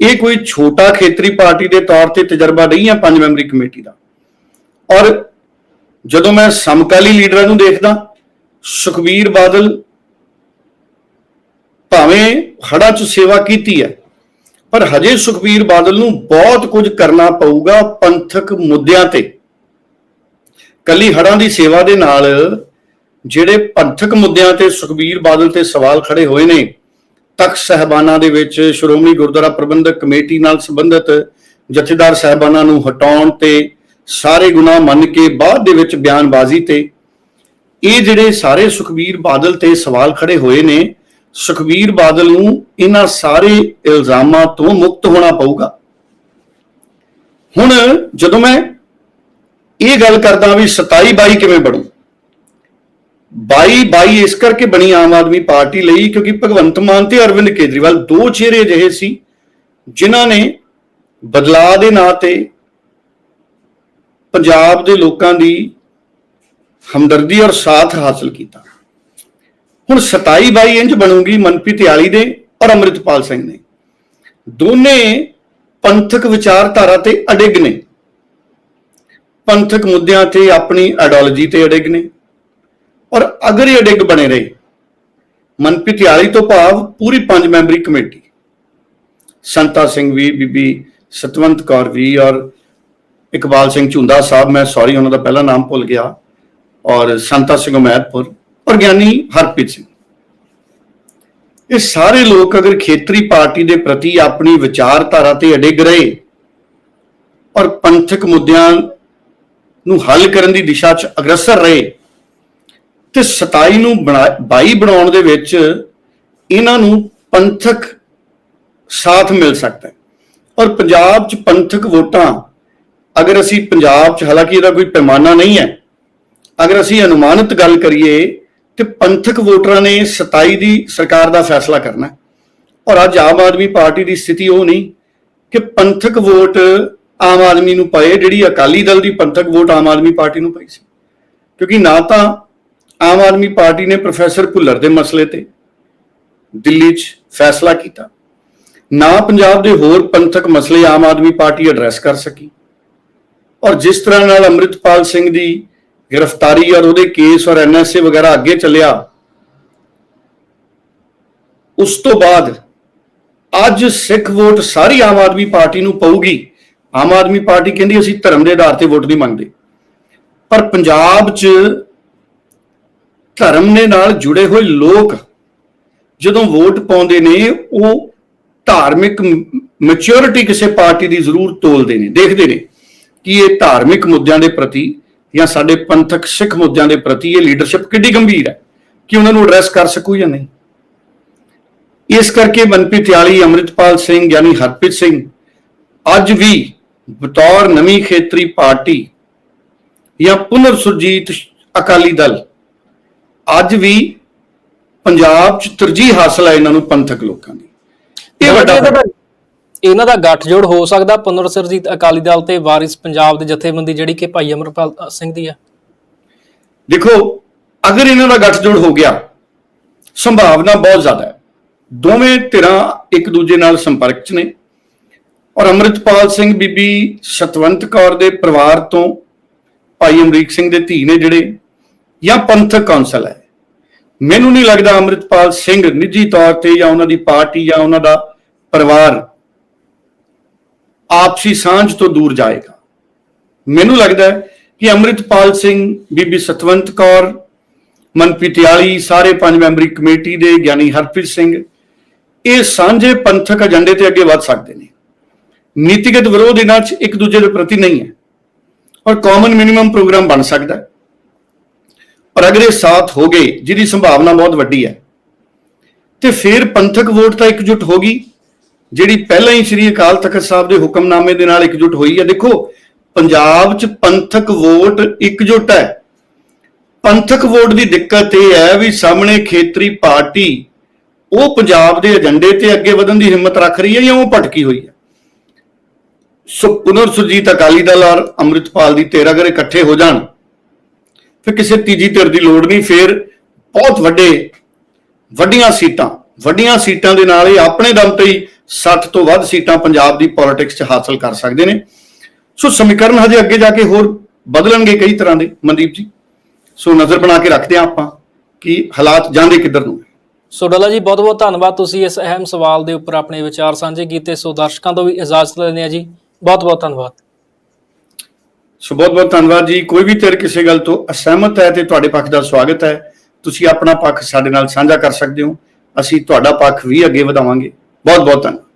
ਇਹ ਕੋਈ ਛੋਟਾ ਖੇਤਰੀ ਪਾਰਟੀ ਦੇ ਤੌਰ ਤੇ ਤਜਰਬਾ ਨਹੀਂ ਹੈ ਪੰਜ ਮੈਂਬਰੀ ਕਮੇਟੀ ਦਾ। ਔਰ ਜਦੋਂ ਮੈਂ ਸਮਕਾਲੀ ਲੀਡਰਾਂ ਨੂੰ ਦੇਖਦਾ ਸੁਖਬੀਰ ਬਾਦਲ ਭਾਵੇਂ ਹੜਾ 'ਚ ਸੇਵਾ ਕੀਤੀ ਹੈ, ਪਰ ਹਜੇ ਸੁਖਬੀਰ ਬਾਦਲ ਨੂੰ ਬਹੁਤ ਕੁਝ ਕਰਨਾ ਪਊਗਾ ਪੰਥਕ ਮੁੱਦਿਆਂ ਤੇ। ਕੱਲੀ ਹੜਾਂ ਦੀ ਸੇਵਾ ਦੇ ਨਾਲ ਜਿਹੜੇ ਪੰਥਕ ਮੁੱਦਿਆਂ ਤੇ ਸੁਖਬੀਰ ਬਾਦਲ ਤੇ ਸਵਾਲ ਖੜੇ ਹੋਏ ਨੇ, ਤਖਤ ਸਹਿਬਾਨਾਂ ਦੇ ਵਿੱਚ ਸ਼੍ਰੋਮਣੀ ਗੁਰਦੁਆਰਾ ਪ੍ਰਬੰਧਕ ਕਮੇਟੀ ਨਾਲ ਸੰਬੰਧਿਤ ਜਥੇਦਾਰ ਸਹਿਬਾਨਾਂ ਨੂੰ ਹਟਾਉਣ ਤੇ ਸਾਰੇ ਗੁਨਾਹ ਮੰਨ ਕੇ ਬਾਅਦ ਦੇ ਵਿੱਚ ਬਿਆਨਬਾਜ਼ੀ ਤੇ ਇਹ ਜਿਹੜੇ ਸਾਰੇ ਸੁਖਬੀਰ ਬਾਦਲ ਤੇ ਸਵਾਲ ਖੜੇ ਹੋਏ ਨੇ, ਸੁਖਬੀਰ ਬਾਦਲ ਨੂੰ ਇਹਨਾਂ ਸਾਰੇ ਇਲਜ਼ਾਮਾਂ ਤੋਂ ਮੁਕਤ ਹੋਣਾ ਪਊਗਾ। ਹੁਣ ਜਦੋਂ ਮੈਂ ਇਹ ਗੱਲ ਕਰਦਾ ਵੀ 27 22 ਕਿਵੇਂ ਬਣੂ? 22 22 ਇਸ ਕਰਕੇ ਬਣੀ ਆਮ ਆਦਮੀ ਪਾਰਟੀ ਲਈ ਕਿਉਂਕਿ ਭਗਵੰਤ ਮਾਨ ਤੇ ਅਰਵਿੰਦ ਕੇਜਰੀਵਾਲ ਦੋ ਚਿਹਰੇ ਅਜਿਹੇ ਸੀ, ਜਿਨ੍ਹਾਂ ਨੇ ਬਦਲਾਅ ਦੇ ਨਾਂ ਤੇ ਪੰਜਾਬ ਦੇ ਲੋਕਾਂ ਦੀ ਹਮਦਰਦੀ ਔਰ ਸਾਥ ਹਾਸਲ ਕੀਤਾ। ਹੁਣ 27 ਬਾਈ ਇੰਚ ਬਣੂਗੀ ਮਨਪ੍ਰੀਤ ਆਲੀ ਦੇ ਔਰ ਅੰਮ੍ਰਿਤਪਾਲ ਸਿੰਘ ਨੇ ਦੋਨੇ ਪੰਥਕ ਵਿਚਾਰਧਾਰਾ ਤੇ ਅਡਿੱਗ ਨੇ। ਪੰਥਕ ਮੁੱਦਿਆਂ ਤੇ ਆਪਣੀ ਆਈਡੀਓਲੋਜੀ ਤੇ ਅਡਿੱਗ ਨੇ। ਔਰ ਅਗਰ ਇਹ ਅਡਿੱਗ ਬਣੇ ਰਹੇ, ਮਨਪ੍ਰੀਤ ਆਲੀ ਤੋਂ ਭਾਵ ਪੂਰੀ ਪੰਜ ਮੈਂਬਰੀ ਕਮੇਟੀ। ਸੰਤਾ ਸਿੰਘ ਵੀ, ਬੀਬੀ ਸਤਵੰਤ ਕੌਰ ਵੀ ਔਰ ਇਕਬਾਲ ਸਿੰਘ ਝੁੰਦਾ ਸਾਹਿਬ, ਮੈਂ ਸੌਰੀ ਉਹਨਾਂ ਦਾ ਪਹਿਲਾ ਨਾਮ ਭੁੱਲ ਗਿਆ। ਔਰ ਸੰਤਾ ਸਿੰਘ ਉਮੈਦਪੁਰ ਔਰ ਗਿਆਨੀ ਹਰਪ੍ਰੀਤ ਸਿੰਘ। ਇਹ ਸਾਰੇ ਲੋਕ ਅਗਰ ਖੇਤਰੀ ਪਾਰਟੀ ਦੇ ਪ੍ਰਤੀ ਆਪਣੀ ਵਿਚਾਰਧਾਰਾ ਤੇ ਅਡਿੱਗ ਰਹੇ ਔਰ ਪੰਥਕ ਮੁੱਦਿਆਂ ਨੂੰ ਹੱਲ ਕਰਨ ਦੀ ਦਿਸ਼ਾ 'ਚ ਅਗਰਸਰ ਰਹੇ, ਤੇ 27 ਨੂੰ ਬਣਾ- 22 ਬਣਾਉਣ ਦੇ ਵਿੱਚ ਇਹਨਾਂ ਨੂੰ ਪੰਥਕ ਸਾਥ ਮਿਲ ਸਕਦਾ ਹੈ। ਔਰ ਪੰਜਾਬ 'ਚ ਪੰਥਕ ਵੋਟਾਂ, ਅਗਰ ਅਸੀਂ ਪੰਜਾਬ 'ਚ ਹਾਲਾਂਕਿ ਇਹਦਾ ਕੋਈ ਪੈਮਾਨਾ ਨਹੀਂ ਹੈ ਅਗਰ ਅਸੀਂ ਅਨੁਮਾਨਿਤ ਗੱਲ ਕਰੀਏ ਤੇ ਪੰਥਕ ਵੋਟਰਾਂ ਨੇ 27 ਦੀ ਸਰਕਾਰ ਦਾ ਫੈਸਲਾ ਕਰਨਾ ਔਰ ਅੱਜ ਆਮ ਆਦਮੀ ਪਾਰਟੀ ਦੀ ਸਥਿਤੀ ਉਹ ਨਹੀਂ ਕਿ ਪੰਥਕ ਵੋਟ ਆਮ ਆਦਮੀ ਨੂੰ ਪਏ, ਜਿਹੜੀ ਅਕਾਲੀ ਦਲ ਦੀ ਪੰਥਕ ਵੋਟ ਆਮ ਆਦਮੀ ਪਾਰਟੀ ਨੂੰ ਪਈ ਸੀ। ਕਿਉਂਕਿ ਨਾ ਤਾਂ ਆਮ ਆਦਮੀ ਪਾਰਟੀ ਨੇ ਪ੍ਰੋਫੈਸਰ ਭੁੱਲਰ ਦੇ ਮਸਲੇ ਤੇ ਦਿੱਲੀ 'ਚ ਫੈਸਲਾ ਕੀਤਾ। ਨਾ ਪੰਜਾਬ ਦੇ ਹੋਰ ਪੰਥਕ ਮਸਲੇ ਆਮ ਆਦਮੀ ਪਾਰਟੀ ਐਡਰੈਸ ਕਰ ਸਕੀ। ਔਰ ਜਿਸ ਤਰ੍ਹਾਂ ਨਾਲ ਅੰਮ੍ਰਿਤਪਾਲ ਸਿੰਘ ਦੀ ਗ੍ਰਿਫਤਾਰੀ ਔਰ ਉਹਦੇ ਕੇਸ ਔਰ ਐਨਐਸਏ ਵਗੈਰਾ ਅੱਗੇ ਚੱਲਿਆ। ਉਸ ਤੋਂ ਬਾਅਦ ਅੱਜ ਸਿੱਖ ਵੋਟ ਸਾਰੀ ਆਮ ਆਦਮੀ ਪਾਰਟੀ ਨੂੰ ਪਊਗੀ। ਆਮ ਆਦਮੀ ਪਾਰਟੀ ਕਹਿੰਦੀ ਅਸੀਂ ਧਰਮ ਦੇ ਆਧਾਰ ਤੇ ਵੋਟ ਨਹੀਂ ਮੰਗਦੇ। ਪਰ ਪੰਜਾਬ 'ਚ ਧਰਮ ਦੇ ਨਾਲ ਜੁੜੇ ਹੋਏ ਲੋਕ ਜਦੋਂ ਵੋਟ ਪਾਉਂਦੇ ਨੇ, ਉਹ ਧਾਰਮਿਕ ਮੈਚੁਰਿਟੀ ਕਿਸੇ ਪਾਰਟੀ ਦੀ ਜ਼ਰੂਰ ਤੋਲਦੇ ਨੇ, ਦੇਖਦੇ ਨੇ ਕਿ ਇਹ ਧਾਰਮਿਕ ਮੁੱਦਿਆਂ ਦੇ ਪ੍ਰਤੀ ਜਾਂ ਸਾਡੇ ਪੰਥਕ ਸਿੱਖ ਮੁੱਦਿਆਂ ਦੇ ਪ੍ਰਤੀ ਇਹ ਲੀਡਰਸ਼ਿਪ ਕਿੱਡੀ ਗੰਭੀਰ ਹੈ? ਕਿ ਉਹਨਾਂ ਨੂੰ ਐਡਰੈਸ ਕਰ ਸਕੂ ਜਾਂ ਨਹੀਂ? ਇਸ ਕਰਕੇ ਮਨਪ੍ਰੀਤ ਯਾਲੀ ਅੰਮ੍ਰਿਤਪਾਲ ਸਿੰਘ ਯਾਨੀ ਹਰਪ੍ਰੀਤ ਸਿੰਘ ਅੱਜ ਵੀ ਬਤੌਰ ਨਵੀਂ ਖੇਤਰੀ ਪਾਰਟੀ ਜਾਂ ਪੁਨਰ ਸੁਰਜੀਤ ਅਕਾਲੀ ਦਲ ਅੱਜ ਵੀ ਪੰਜਾਬ 'ਚ ਤਰਜੀਹ ਹਾਸਲ ਹੈ ਇਹਨਾਂ ਨੂੰ ਪੰਥਕ ਲੋਕਾਂ ਦੀ। ਇਹ ਵੱਡਾ ਇਹਨਾਂ ਦਾ ਇਹਨਾਂ ਗੱਠਜੋੜ ਹੋ ਸਕਦਾ। ਪੁਨਰ ਸਿਰਜੀਤ ਅਕਾਲੀ ਦਲ ਤੇ ਵਾਰਿਸ ਪੰਜਾਬ ਦੇ ਜਥੇਬੰਦੀ ਜਿਹੜੀ ਕਿ ਭਾਈ ਅਮਰਪਾਲ ਸਿੰਘ ਦੀ ਆ। ਦੇਖੋ, ਅਗਰ ਇਹਨਾਂ ਦਾ ਗੱਠਜੋੜ ਹੋ ਗਿਆ, ਸੰਭਾਵਨਾ ਬਹੁਤ ਜ਼ਿਆਦਾ ਹੈ। ਦੋਵੇਂ ਧਿਰਾਂ ਇੱਕ ਦੂਜੇ ਨਾਲ ਸੰਪਰਕ 'ਚ ਨੇ। ਔਰ ਅੰਮ੍ਰਿਤਪਾਲ ਸਿੰਘ ਬੀਬੀ ਸਤਵੰਤ ਕੌਰ ਦੇ ਪਰਿਵਾਰ ਤੋਂ ਭਾਈ ਅਮਰੀਕ ਸਿੰਘ ਦੇ ਧੀ ਨੇ ਜਿਹੜੇ, ਜਾਂ ਪੰਥਕ ਕੌਂਸਲ ਹੈ। ਮੈਨੂੰ ਨਹੀਂ ਲੱਗਦਾ ਅੰਮ੍ਰਿਤਪਾਲ ਸਿੰਘ ਨਿੱਜੀ ਤੌਰ ਤੇ ਜਾਂ ਉਹਨਾਂ ਦੀ ਪਾਰਟੀ ਜਾਂ ਉਹਨਾਂ ਦਾ ਪਰਿਵਾਰ ਆਪਸੀ ਸਾਂਝ ਤੋਂ ਦੂਰ ਜਾਏਗਾ। ਮੈਨੂੰ ਲੱਗਦਾ ਹੈ ਕਿ ਅੰਮ੍ਰਿਤਪਾਲ ਸਿੰਘ, ਬੀਬੀ ਸਤਵੰਤ ਕੌਰ, ਮਨਪ੍ਰੀਤ ਯਾਲੀ ਸਾਰੇ ਪੰਜ ਮੈਂਬਰੀ ਕਮੇਟੀ ਦੇ ਗਿਆਨੀ ਹਰਪ੍ਰੀਤ ਸਿੰਘ, ਇਹ ਸਾਂਝੇ ਪੰਥਕ ਏਜੰਡੇ ਤੇ ਅੱਗੇ ਵੱਧ ਸਕਦੇ ਨੇ। ਨੀਤੀਗਤ ਵਿਰੋਧ ਇਹਨਾਂ 'ਚ ਇੱਕ ਦੂਜੇ ਦੇ ਪ੍ਰਤੀ ਨਹੀਂ ਹੈ ਔਰ ਕਾਮਨ ਮਿਨੀਮਮ ਪ੍ਰੋਗਰਾਮ ਬਣ ਸਕਦਾ ਹੈ। ਪਰ ਅਗਰ ਇਹ ਸਾਥ ਹੋ ਗਏ, ਜਿਹਦੀ ਸੰਭਾਵਨਾ ਬਹੁਤ ਵੱਡੀ ਹੈ, ਤੇ ਫਿਰ ਪੰਥਕ ਵੋਟ ਤਾਂ ਇਕਜੁੱਟ ਹੋਗੀ ਜਿਹੜੀ ਪਹਿਲਾਂ ਹੀ ਸ੍ਰੀ ਅਕਾਲ ਤਖਤ ਸਾਹਿਬ ਦੇ ਹੁਕਮਨਾਮੇ ਦੇ ਨਾਲ ਇਕਜੁੱਟ ਹੋਈ ਹੈ, ਦੇਖੋ, ਪੰਜਾਬ 'ਚ ਪੰਥਕ ਵੋਟ ਇਕਜੁੱਟ ਹੈ। ਪੰਥਕ ਵੋਟ ਦੀ ਦਿੱਕਤ ਇਹ ਹੈ ਵੀ ਸਾਹਮਣੇ ਖੇਤਰੀ ਪਾਰਟੀ ਉਹ ਪੰਜਾਬ ਦੇ ਏਜੰਡੇ ਤੇ ਅੱਗੇ ਵਧਣ ਦੀ ਹਿੰਮਤ ਰੱਖ ਰਹੀ ਹੈ ਜਾਂ ਉਹ ਭਟਕੀ ਹੋਈ ਹੈ। ਸੋ ਪੁਨਰ ਸੁਰਜੀਤ ਅਕਾਲੀ ਦਲ ਔਰ ਅੰਮ੍ਰਿਤਪਾਲ ਦੀ ਧਿਰ ਅਗਰ ਇਕੱਠੇ ਹੋ ਜਾਣ, ਫਿਰ ਕਿਸੇ ਤੀਜੀ ਧਿਰ ਦੀ ਲੋੜ ਨਹੀਂ, ਫਿਰ ਬਹੁਤ ਵੱਡੇ, ਵੱਡੀਆਂ ਸੀਟਾਂ ਵੱਡੀਆਂ ਸੀਟਾਂ ਦੇ ਨਾਲ ਇਹ ਆਪਣੇ ਦਮ ਤੇ ਹੀ 60 ਤੋਂ ਵੱਧ ਸੀਟਾਂ ਪੰਜਾਬ ਦੀ ਪੋਲਿਟਿਕਸ 'ਚ ਹਾਸਲ ਕਰ ਸਕਦੇ ਨੇ। ਸੋ ਸਮੀਕਰਨ ਹਜੇ ਅੱਗੇ ਜਾ ਕੇ ਹੋਰ ਬਦਲਣਗੇ ਕਈ ਤਰ੍ਹਾਂ ਦੇ। ਮਨਦੀਪ ਜੀ ਸੋ ਨਜ਼ਰ ਬਣਾ ਕੇ ਰੱਖਦੇ ਹਾਂ ਆਪਾਂ ਕਿ ਹਾਲਾਤ ਜਾਂਦੇ ਕਿੱਧਰ ਨੂੰ। ਸੋ ਡੱਲਾ ਜੀ ਬਹੁਤ ਬਹੁਤ ਧੰਨਵਾਦ ਤੁਸੀਂ ਇਸ ਅਹਿਮ ਸਵਾਲ ਦੇ ਉੱਪਰ ਆਪਣੇ ਵਿਚਾਰ ਸਾਂਝੇ ਕੀਤੇ। ਸੋ ਦਰਸ਼ਕਾਂ ਤੋਂ ਵੀ ਇਜਾਜ਼ਤ ਲੈਂਦੇ ਆ ਜੀ। ਬਹੁਤ ਬਹੁਤ ਧੰਨਵਾਦ। ਸੋ ਬਹੁਤ ਬਹੁਤ ਧੰਨਵਾਦ ਜੀ। ਕੋਈ ਵੀ ਧਿਰ ਕਿਸੇ ਗੱਲ ਤੋਂ ਅਸਹਿਮਤ ਹੈ ਤੇ ਤੁਹਾਡੇ ਪੱਖ ਦਾ ਸਵਾਗਤ ਹੈ ਤੁਸੀਂ ਆਪਣਾ ਪੱਖ ਸਾਡੇ ਨਾਲ ਸਾਂਝਾ ਕਰ ਸਕਦੇ ਹੋ। ਅਸੀਂ ਤੁਹਾਡਾ ਪੱਖ ਵੀ ਅੱਗੇ ਵਧਾਵਾਂਗੇ। ਬਹੁਤ ਬਹੁਤ ਧੰਨਵਾਦ।